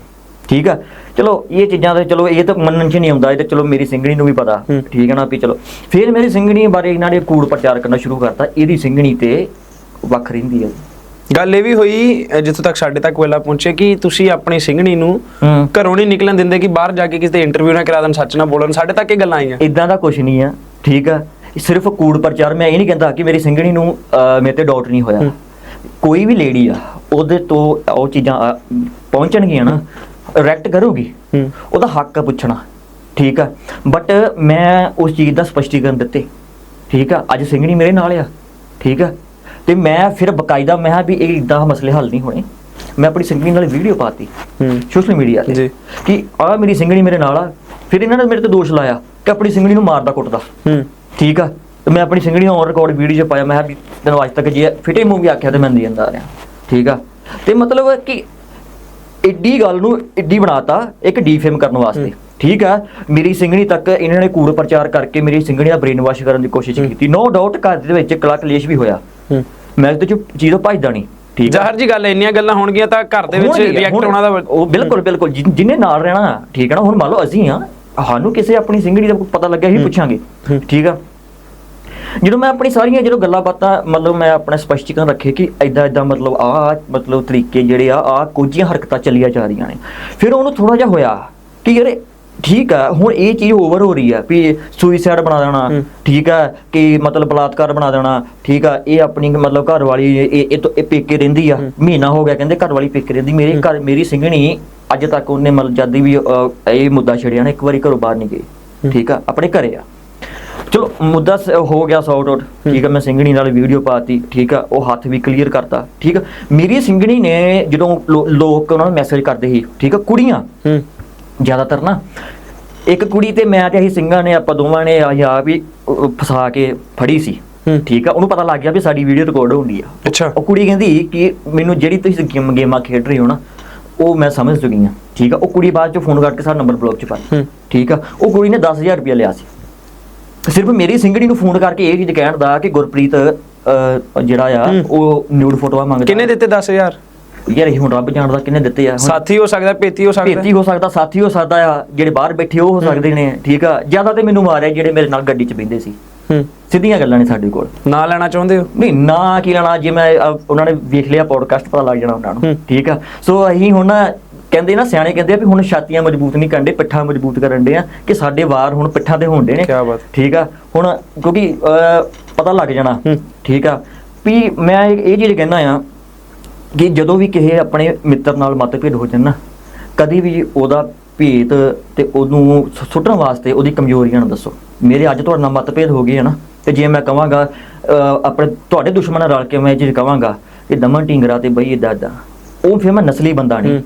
[SPEAKER 2] ਠੀਕ ਆ? ਚਲੋ ਇਹ ਚੀਜ਼ਾਂ ਤੇ ਚਲੋ ਇਹ ਤਾਂ ਮੰਨਣ ਚ ਨਹੀਂ ਆਉਂਦਾ ਇਹ ਤਾਂ ਚਲੋ ਮੇਰੀ ਸਿੰਗਣੀ ਨੂੰ ਵੀ ਪਤਾ। ਠੀਕ ਹੈ ਨਾ? ਵੀ ਚਲੋ ਫਿਰ ਮੇਰੀ ਸਿੰਗਣੀ ਬਾਰੇ ਇਹਨਾਂ ਨੇ ਕੂੜ ਪ੍ਰਚਾਰ ਕਰਨਾ ਸ਼ੁਰੂ ਕਰਤਾ। ਇਹਦੀ ਸਿੰਗਣੀ ਤੇ ਵੱਖ ਰਹਿੰਦੀ ਹੈ
[SPEAKER 1] ਗੱਲ ਇਹ ਵੀ ਹੋਈ ਜਿੱਥੋਂ ਤੱਕ ਸਾਡੇ ਤੱਕ ਵੇਲਾ ਪਹੁੰਚੇ ਕਿ ਤੁਸੀਂ ਆਪਣੀ ਸਿੰਘਣੀ ਨੂੰ ਘਰੋਂ ਨਹੀਂ ਨਿਕਲਣ ਦਿੰਦੇ ਕਿ ਬਾਹਰ ਜਾ ਕੇ ਕਿਸੇ ਇੰਟਰਵਿਊ ਨਾ ਕਰਾ ਦੇਣ ਸੱਚ ਨਾ ਬੋਲਣ ਸਾਡੇ ਤੱਕ ਇਹ ਗੱਲਾਂ ਆਈਆਂ।
[SPEAKER 2] ਇਦਾਂ ਦਾ ਕੁਝ ਨਹੀਂ ਆ ਠੀਕ ਆ? ਸਿਰਫ ਕੂੜ ਪ੍ਰਚਾਰ ਮੈਂ ਇਹ ਨਹੀਂ ਕਹਿੰਦਾ ਕਿ ਮੇਰੀ ਸਿੰਗਣੀ ਨੂੰ ਮੇਰੇ ਤੇ ਡਾਊਟ ਨਹੀਂ ਹੋਇਆ। ਕੋਈ ਵੀ ਲੇਡੀ ਆ ਉਹਦੇ ਤੋਂ ਉਹ ਚੀਜ਼ਾਂ ਪਹੁੰਚਣਗੀਆਂ ਨਾ ਰੈਕਟ ਕਰੂਗੀ। ਉਹਦਾ ਹੱਕ ਆ ਪੁੱਛਣਾ ਠੀਕ ਆ? ਬਟ ਮੈਂ ਉਸ ਚੀਜ਼ ਦਾ ਸਪਸ਼ਟੀਕਰਨ ਦਿੱਤੇ ਠੀਕ ਆ? ਅੱਜ ਸਿੰਗਣੀ ਮੇਰੇ ਨਾਲ ਆ ਠੀਕ ਆ? ਤੇ ਮੈਂ ਫਿਰ ਬਕਾਇਦਾ ਮੈਂ ਕਿਹਾ ਵੀ ਇਹ ਇਦਾਂ ਮਸਲੇ ਹੱਲ ਨਹੀਂ ਹੋਣੇ। ਮੈਂ ਆਪਣੀ ਸਿੰਗਣੀ ਨਾਲ ਵੀਡੀਓ ਪਾਤੀ
[SPEAKER 1] ਹੂੰ।
[SPEAKER 2] ਸੋਸ਼ਲ ਮੀਡੀਆ ਤੇ। ਕਿ ਆ ਮੇਰੀ ਸਿੰਗਣੀ ਮੇਰੇ ਨਾਲ ਆ ਫਿਰ ਇਹਨਾਂ ਨੇ ਮੇਰੇ ਤੇ ਦੋਸ਼ ਲਾਇਆ ਕਿ ਆਪਣੀ ਸਿੰਗਣੀ ਨੂੰ ਮਾਰਦਾ ਕੁੱਟਦਾ।
[SPEAKER 1] ਹੂੰ।
[SPEAKER 2] ਠੀਕ ਆ? ਤੇ ਮੈਂ ਆਪਣੀ ਸਿੰਗਣੀ ਨੂੰ ਔਨ ਰਿਕਾਰਡ ਵੀਡੀਓ 'ਚ ਪਾਇਆ ਮੈਂ ਕਿਹਾ ਵੀ ਤੈਨੂੰ ਅੱਜ ਤੱਕ ਜੇ ਫਿਟੇ ਮੂੰਹ ਵੀ ਆਖਿਆ ਤੇ ਮੈਂ ਦੇ ਜਾਂਦਾ ਰਿਹਾ। ਠੀਕ ਆ? ਤੇ ਮਤਲਬ ਕਿ ਐਡੀ ਗੱਲ ਨੂੰ ਐਡੀ ਬਣਾਤਾ ਇੱਕ ਡੀਫੇਮ ਕਰਨ ਵਾਸਤੇ। ਠੀਕ ਹੈ ਮੇਰੀ ਸਿੰਗਣੀ ਤੱਕ ਇਹਨਾਂ ਨੇ ਕੂੜ ਪ੍ਰਚਾਰ ਕਰਕੇ ਮੇਰੀ ਸਿੰਗਣੀ ਦਾ ਬ੍ਰੇਨ ਵਾਸ਼ ਕਰਨ ਦੀ ਕੋਸ਼ਿਸ਼ ਕੀਤੀ। ਨੋ ਡਾਊਟ ਘਰ ਦੇ ਵਿੱਚ ਕਲਾ ਕਲੇਸ਼ ਵੀ ਹੋਇਆ। ਮੈਂ ਤੇ ਚੁੱਪ ਚੀਜ਼ੋਂ ਭੱਜਦਾ ਨਹੀਂ ਠੀਕ ਹੈ
[SPEAKER 1] ਜ਼ਾਹਰ ਜੀ ਗੱਲ ਇੰਨੀਆਂ ਗੱਲਾਂ ਹੋਣਗੀਆਂ ਤਾਂ ਘਰ ਦੇ ਵਿੱਚ ਰਿਐਕਟ
[SPEAKER 2] ਹੁਣ-
[SPEAKER 1] ਦਾ
[SPEAKER 2] ਉਹ ਬਿਲਕੁਲ ਬਿਲਕੁਲ ਜਿ- ਜਿਹਨੇ ਨਾਲ ਰਹਿਣਾ ਠੀਕ ਹੈ ਨਾ ਹੁਣ ਮੰਨ ਲਓ ਅਸੀਂ ਆ ਸਾਨੂੰ ਕਿਸੇ ਆਪਣੀ ਸਿੰਗੜੀ ਦਾ ਪਤਾ ਲੱਗਿਆ ਹੀ। ਪੁੱਛਾਂਗੇ ਠੀਕ ਆ? ਜਦੋਂ ਮੈਂ ਆਪਣੀ ਸਾਰੀਆਂ ਜਦੋਂ ਗੱਲਾਂ ਬਾਤਾਂ ਮਤਲਬ ਮੈਂ ਆਪਣਾ ਸਪਸ਼ਟੀਕਰਨ ਰੱਖੇ ਕਿ ਐਦਾਂ ਐਦਾਂ ਮਤਲਬ ਆ ਮਤਲਬ ਤਰੀਕੇ ਜਿਹੜੇ ਆ ਆ ਕੁਝੀਆਂ ਹਰਕਤਾਂ ਚੱਲੀਆਂ ਜਾ ਰਹੀਆਂ ਨੇ। ਫਿਰ ਉਹਨੂੰ ਥੋੜਾ ਜਿਹਾ ਹੋਇਆ ਕਿ ਯਾਰ ਠੀਕ ਆ ਹੁਣ ਇਹ ਚੀਜ਼ ਓਵਰ ਹੋ ਰਹੀ ਆ ਵੀ ਸੁਈਸਾਈਡ ਬਣਾ ਦੇਣਾ ਠੀਕ ਆ ਕਿ ਮਤਲਬ ਬਲਾਤਕਾਰ ਬਣਾ ਦੇਣਾ ਠੀਕ ਆ ਇਹ ਆਪਣੀ ਮਤਲਬ ਘਰ ਵਾਲੀ ਇਹ ਇਹ ਤੋਂ- ਇਹ ਪੇਕੇ ਰਹਿੰਦੀ ਆ। ਮਹੀਨਾ ਹੋ ਗਿਆ ਕਹਿੰਦੇ ਘਰ ਵਾਲੀ ਪੇਕੇ ਰਹਿੰਦੀ ਮੇਰੇ ਘਰ ਮੇਰੀ ਸਿੰਘਣੀ ਅੱਜ ਤੱਕ ਉਹਨੇ ਮਤਲਬ ਜਦ ਵੀ ਇਹ ਮੁੱਦਾ ਛੜਿਆ ਨਾ ਇੱਕ ਵਾਰੀ ਘਰੋਂ ਬਾਹਰ ਨਹੀਂ ਗਈ ਠੀਕ ਆ ਆਪਣੇ ਘਰੇ ਆ। ਚਲੋ ਮੁੱਦਾ ਹੋ ਗਿਆ ਸੌਟ ਆਊਟ ਠੀਕ ਆ ਮੈਂ ਸਿੰਗਣੀ ਨਾਲ ਵੀਡੀਓ ਪਾਤੀ ਠੀਕ ਆ ਉਹ ਹੱਥ ਵੀ ਕਲੀਅਰ ਕਰਤਾ ਠੀਕ ਆ। ਮੇਰੀ ਸਿੰਗਣੀ ਨੇ ਜਦੋਂ ਲੋਕ ਉਹਨਾਂ ਨੂੰ ਮੈਸੇਜ ਕਰਦੇ ਸੀ ਠੀਕ ਆ ਕੁੜੀਆਂ
[SPEAKER 1] ਹੂੰ।
[SPEAKER 2] ਜ਼ਿਆਦਾਤਰ ਨਾ। ਇੱਕ ਕੁੜੀ ਤੇ ਮੈਂ ਤੇ ਅਸੀਂ ਸਿੰਘਾਂ ਨੇ ਆਪਾਂ ਦੋਵਾਂ ਨੇ ਆ ਵੀ ਅਹ, ਫਸਾ ਕੇ ਫੜੀ ਸੀ।
[SPEAKER 1] ਹੂੰ।
[SPEAKER 2] ਠੀਕ ਆ? ਉਹਨੂੰ ਪਤਾ ਲੱਗ ਗਿਆ ਵੀ ਸਾਡੀ ਵੀਡੀਓ ਰਿਕਾਰਡ ਹੁੰਦੀ ਆ।
[SPEAKER 1] ਅੱਛਾ।
[SPEAKER 2] ਉਹ ਕੁੜੀ ਕਹਿੰਦੀ ਕਿ ਮੈਨੂੰ ਜਿਹੜੀ ਤੁਸੀਂ ਗੇਮ ਗੇਮਾਂ ਖੇਡ ਰਹੀ ਹੋ ਨਾ ਉਹ ਮੈਂ ਸਮਝ ਚੁੱਕੀ ਹਾਂ ਠੀਕ ਆ? ਉਹ ਕੁੜੀ ਬਾਅਦ ਚ ਫੋਨ ਕਰਕੇ ਸਾਡਾ ਨੰਬਰ ਬਲੌਕ ਚ ਪਾ
[SPEAKER 1] ਹੂੰ।
[SPEAKER 2] ਠੀਕ ਆ? ਉਹ ਕੁੜੀ ਨੇ 10000 ਰੁਪਏ ਲਿਆ ਸੀ। ਸਿਰਫ ਮੇਰੀ ਸਿੰਗੜੀ ਨੂੰ ਫੋਨ ਕਰਕੇ ਇਹ ਚੀਜ਼ ਕਹਿਣ ਦਾ ਕਿ ਗੁਰਪ੍ਰੀਤ ਜਿਹੜਾ ਆ
[SPEAKER 1] ਹੂੰ।
[SPEAKER 2] ਉਹ ਨਿਊਡ ਫੋਟੋਆਂ ਮੰਗਦਾ।
[SPEAKER 1] ਕਿੰਨੇ ਦਿੱਤੇ 10000
[SPEAKER 2] ਯਾਰ ਇਹ ਹੁਣ ਰੱਬ ਜਾਣਦਾ ਕਿੰਨੇ ਦਿੱਤੇ ਆ। ਹੁਣ
[SPEAKER 1] ਸਾਥੀ ਹੋ ਸਕਦਾ ਪੇਤੀ ਹੋ ਸਕਦਾ।
[SPEAKER 2] ਭੇਤੀ ਹੋ ਸਕਦਾ ਸਾਥੀ ਹੋ ਸਕਦਾ ਆ ਜਿਹੜੇ ਬਾਹਰ ਬੈਠੇ ਉਹ ਹੋ ਸਕਦੇ ਨੇ ਠੀਕ ਆ? ਜ਼ਿਆਦਾ ਤੇ ਮੈਨੂੰ ਮਾਰਿਆ ਜਿਹੜੇ ਮੇਰੇ ਨਾਲ ਗੱਡੀ 'ਚ ਬੈਠੇ ਸੀ।
[SPEAKER 1] ਹੂੰ।
[SPEAKER 2] ਸਿੱਧੀਆਂ ਗੱਲਾਂ ਨੇ ਸਾਡੇ ਕੋਲ।
[SPEAKER 1] ਨਾ ਲੈਣਾ ਚਾਹੁੰਦੇ ਹੋ?
[SPEAKER 2] ਨਹੀਂ ਨਾ ਕੀ ਲੈਣਾ ਜੇ ਮੈਂ ਅਹ, ਉਹਨਾਂ ਨੇ ਵੇਖ ਲਿਆ ਪੋਡਕਾਸਟ ਪਤਾ ਲੱਗ ਜਾਣਾ ਉਹਨਾਂ। ਨੂੰ ਠੀਕ ਆ? ਸੋ ਅਸੀਂ ਹੁਣ ਨਾ ਕਹਿੰਦੇ ਨਾ ਸਿਆਣੇ ਕਹਿੰਦੇ ਆ ਵੀ ਹੁਣ ਛਾਤੀਆਂ ਮਜ਼ਬੂਤ ਨਹੀਂ ਕਰਦੇ ਪਿੱਠਾਂ ਮਜ਼ਬੂਤ ਕਰਨ ਦੇ ਆ ਕਿ ਸਾਡੇ ਵਾਰ ਹੁਣ ਪਿੱਠਾਂ ਤੇ ਹੋਣਦੇ ਨੇ
[SPEAKER 1] ਕਿਆ ਬਾਤ।
[SPEAKER 2] ਠੀਕ ਆ? ਹੁਣ ਕਿਉਂਕਿ ਅਹ, ਪਤਾ ਲੱਗ ਜਾਣਾ। ਠੀਕ ਆ? ਵੀ ਮੈਂ ਇਹ ਇਹ ਚੀਜ਼ ਕਹਿਣਾ ਆ ਕਿ ਜਦੋਂ ਵੀ ਕਿਸੇ ਆਪਣੇ ਮਿੱਤਰ ਨਾਲ ਮਤਭੇਦ ਹੋ ਜਾਣ ਨਾ ਕਦੀ ਵੀ ਉਹਦਾ ਭੇਤ ਤੇ ਉਹਨੂੰ ਸੁੱਟਣ ਵਾਸਤੇ ਉਹਦੀ ਕਮਜ਼ੋਰੀਆਂ ਨੂੰ ਦੱਸੋ। ਮੇਰੇ ਅੱਜ ਤੁਹਾਡੇ ਨਾਲ ਮਤਭੇਦ ਹੋ ਗਏ ਹੈ ਨਾ ਤੇ ਜੇ ਮੈਂ ਕਵਾਂਗਾ ਅਹ, ਆਪਣੇ ਤੁਹਾਡੇ ਦੁਸ਼ਮਣਾਂ ਨਾਲ ਰਲ ਕੇ ਮੈਂ ਇਹ ਚੀਜ਼ ਕਵਾਂਗਾ ਕਿ ਦਮਨ ਢਿੰਗਰਾ ਤੇ ਬਈ ਇਦਾਂ ਇਦਾਂ ਉਹ ਫਿਰ ਮੈਂ ਨਸਲੀ ਬੰਦਾ ਨਹੀਂ।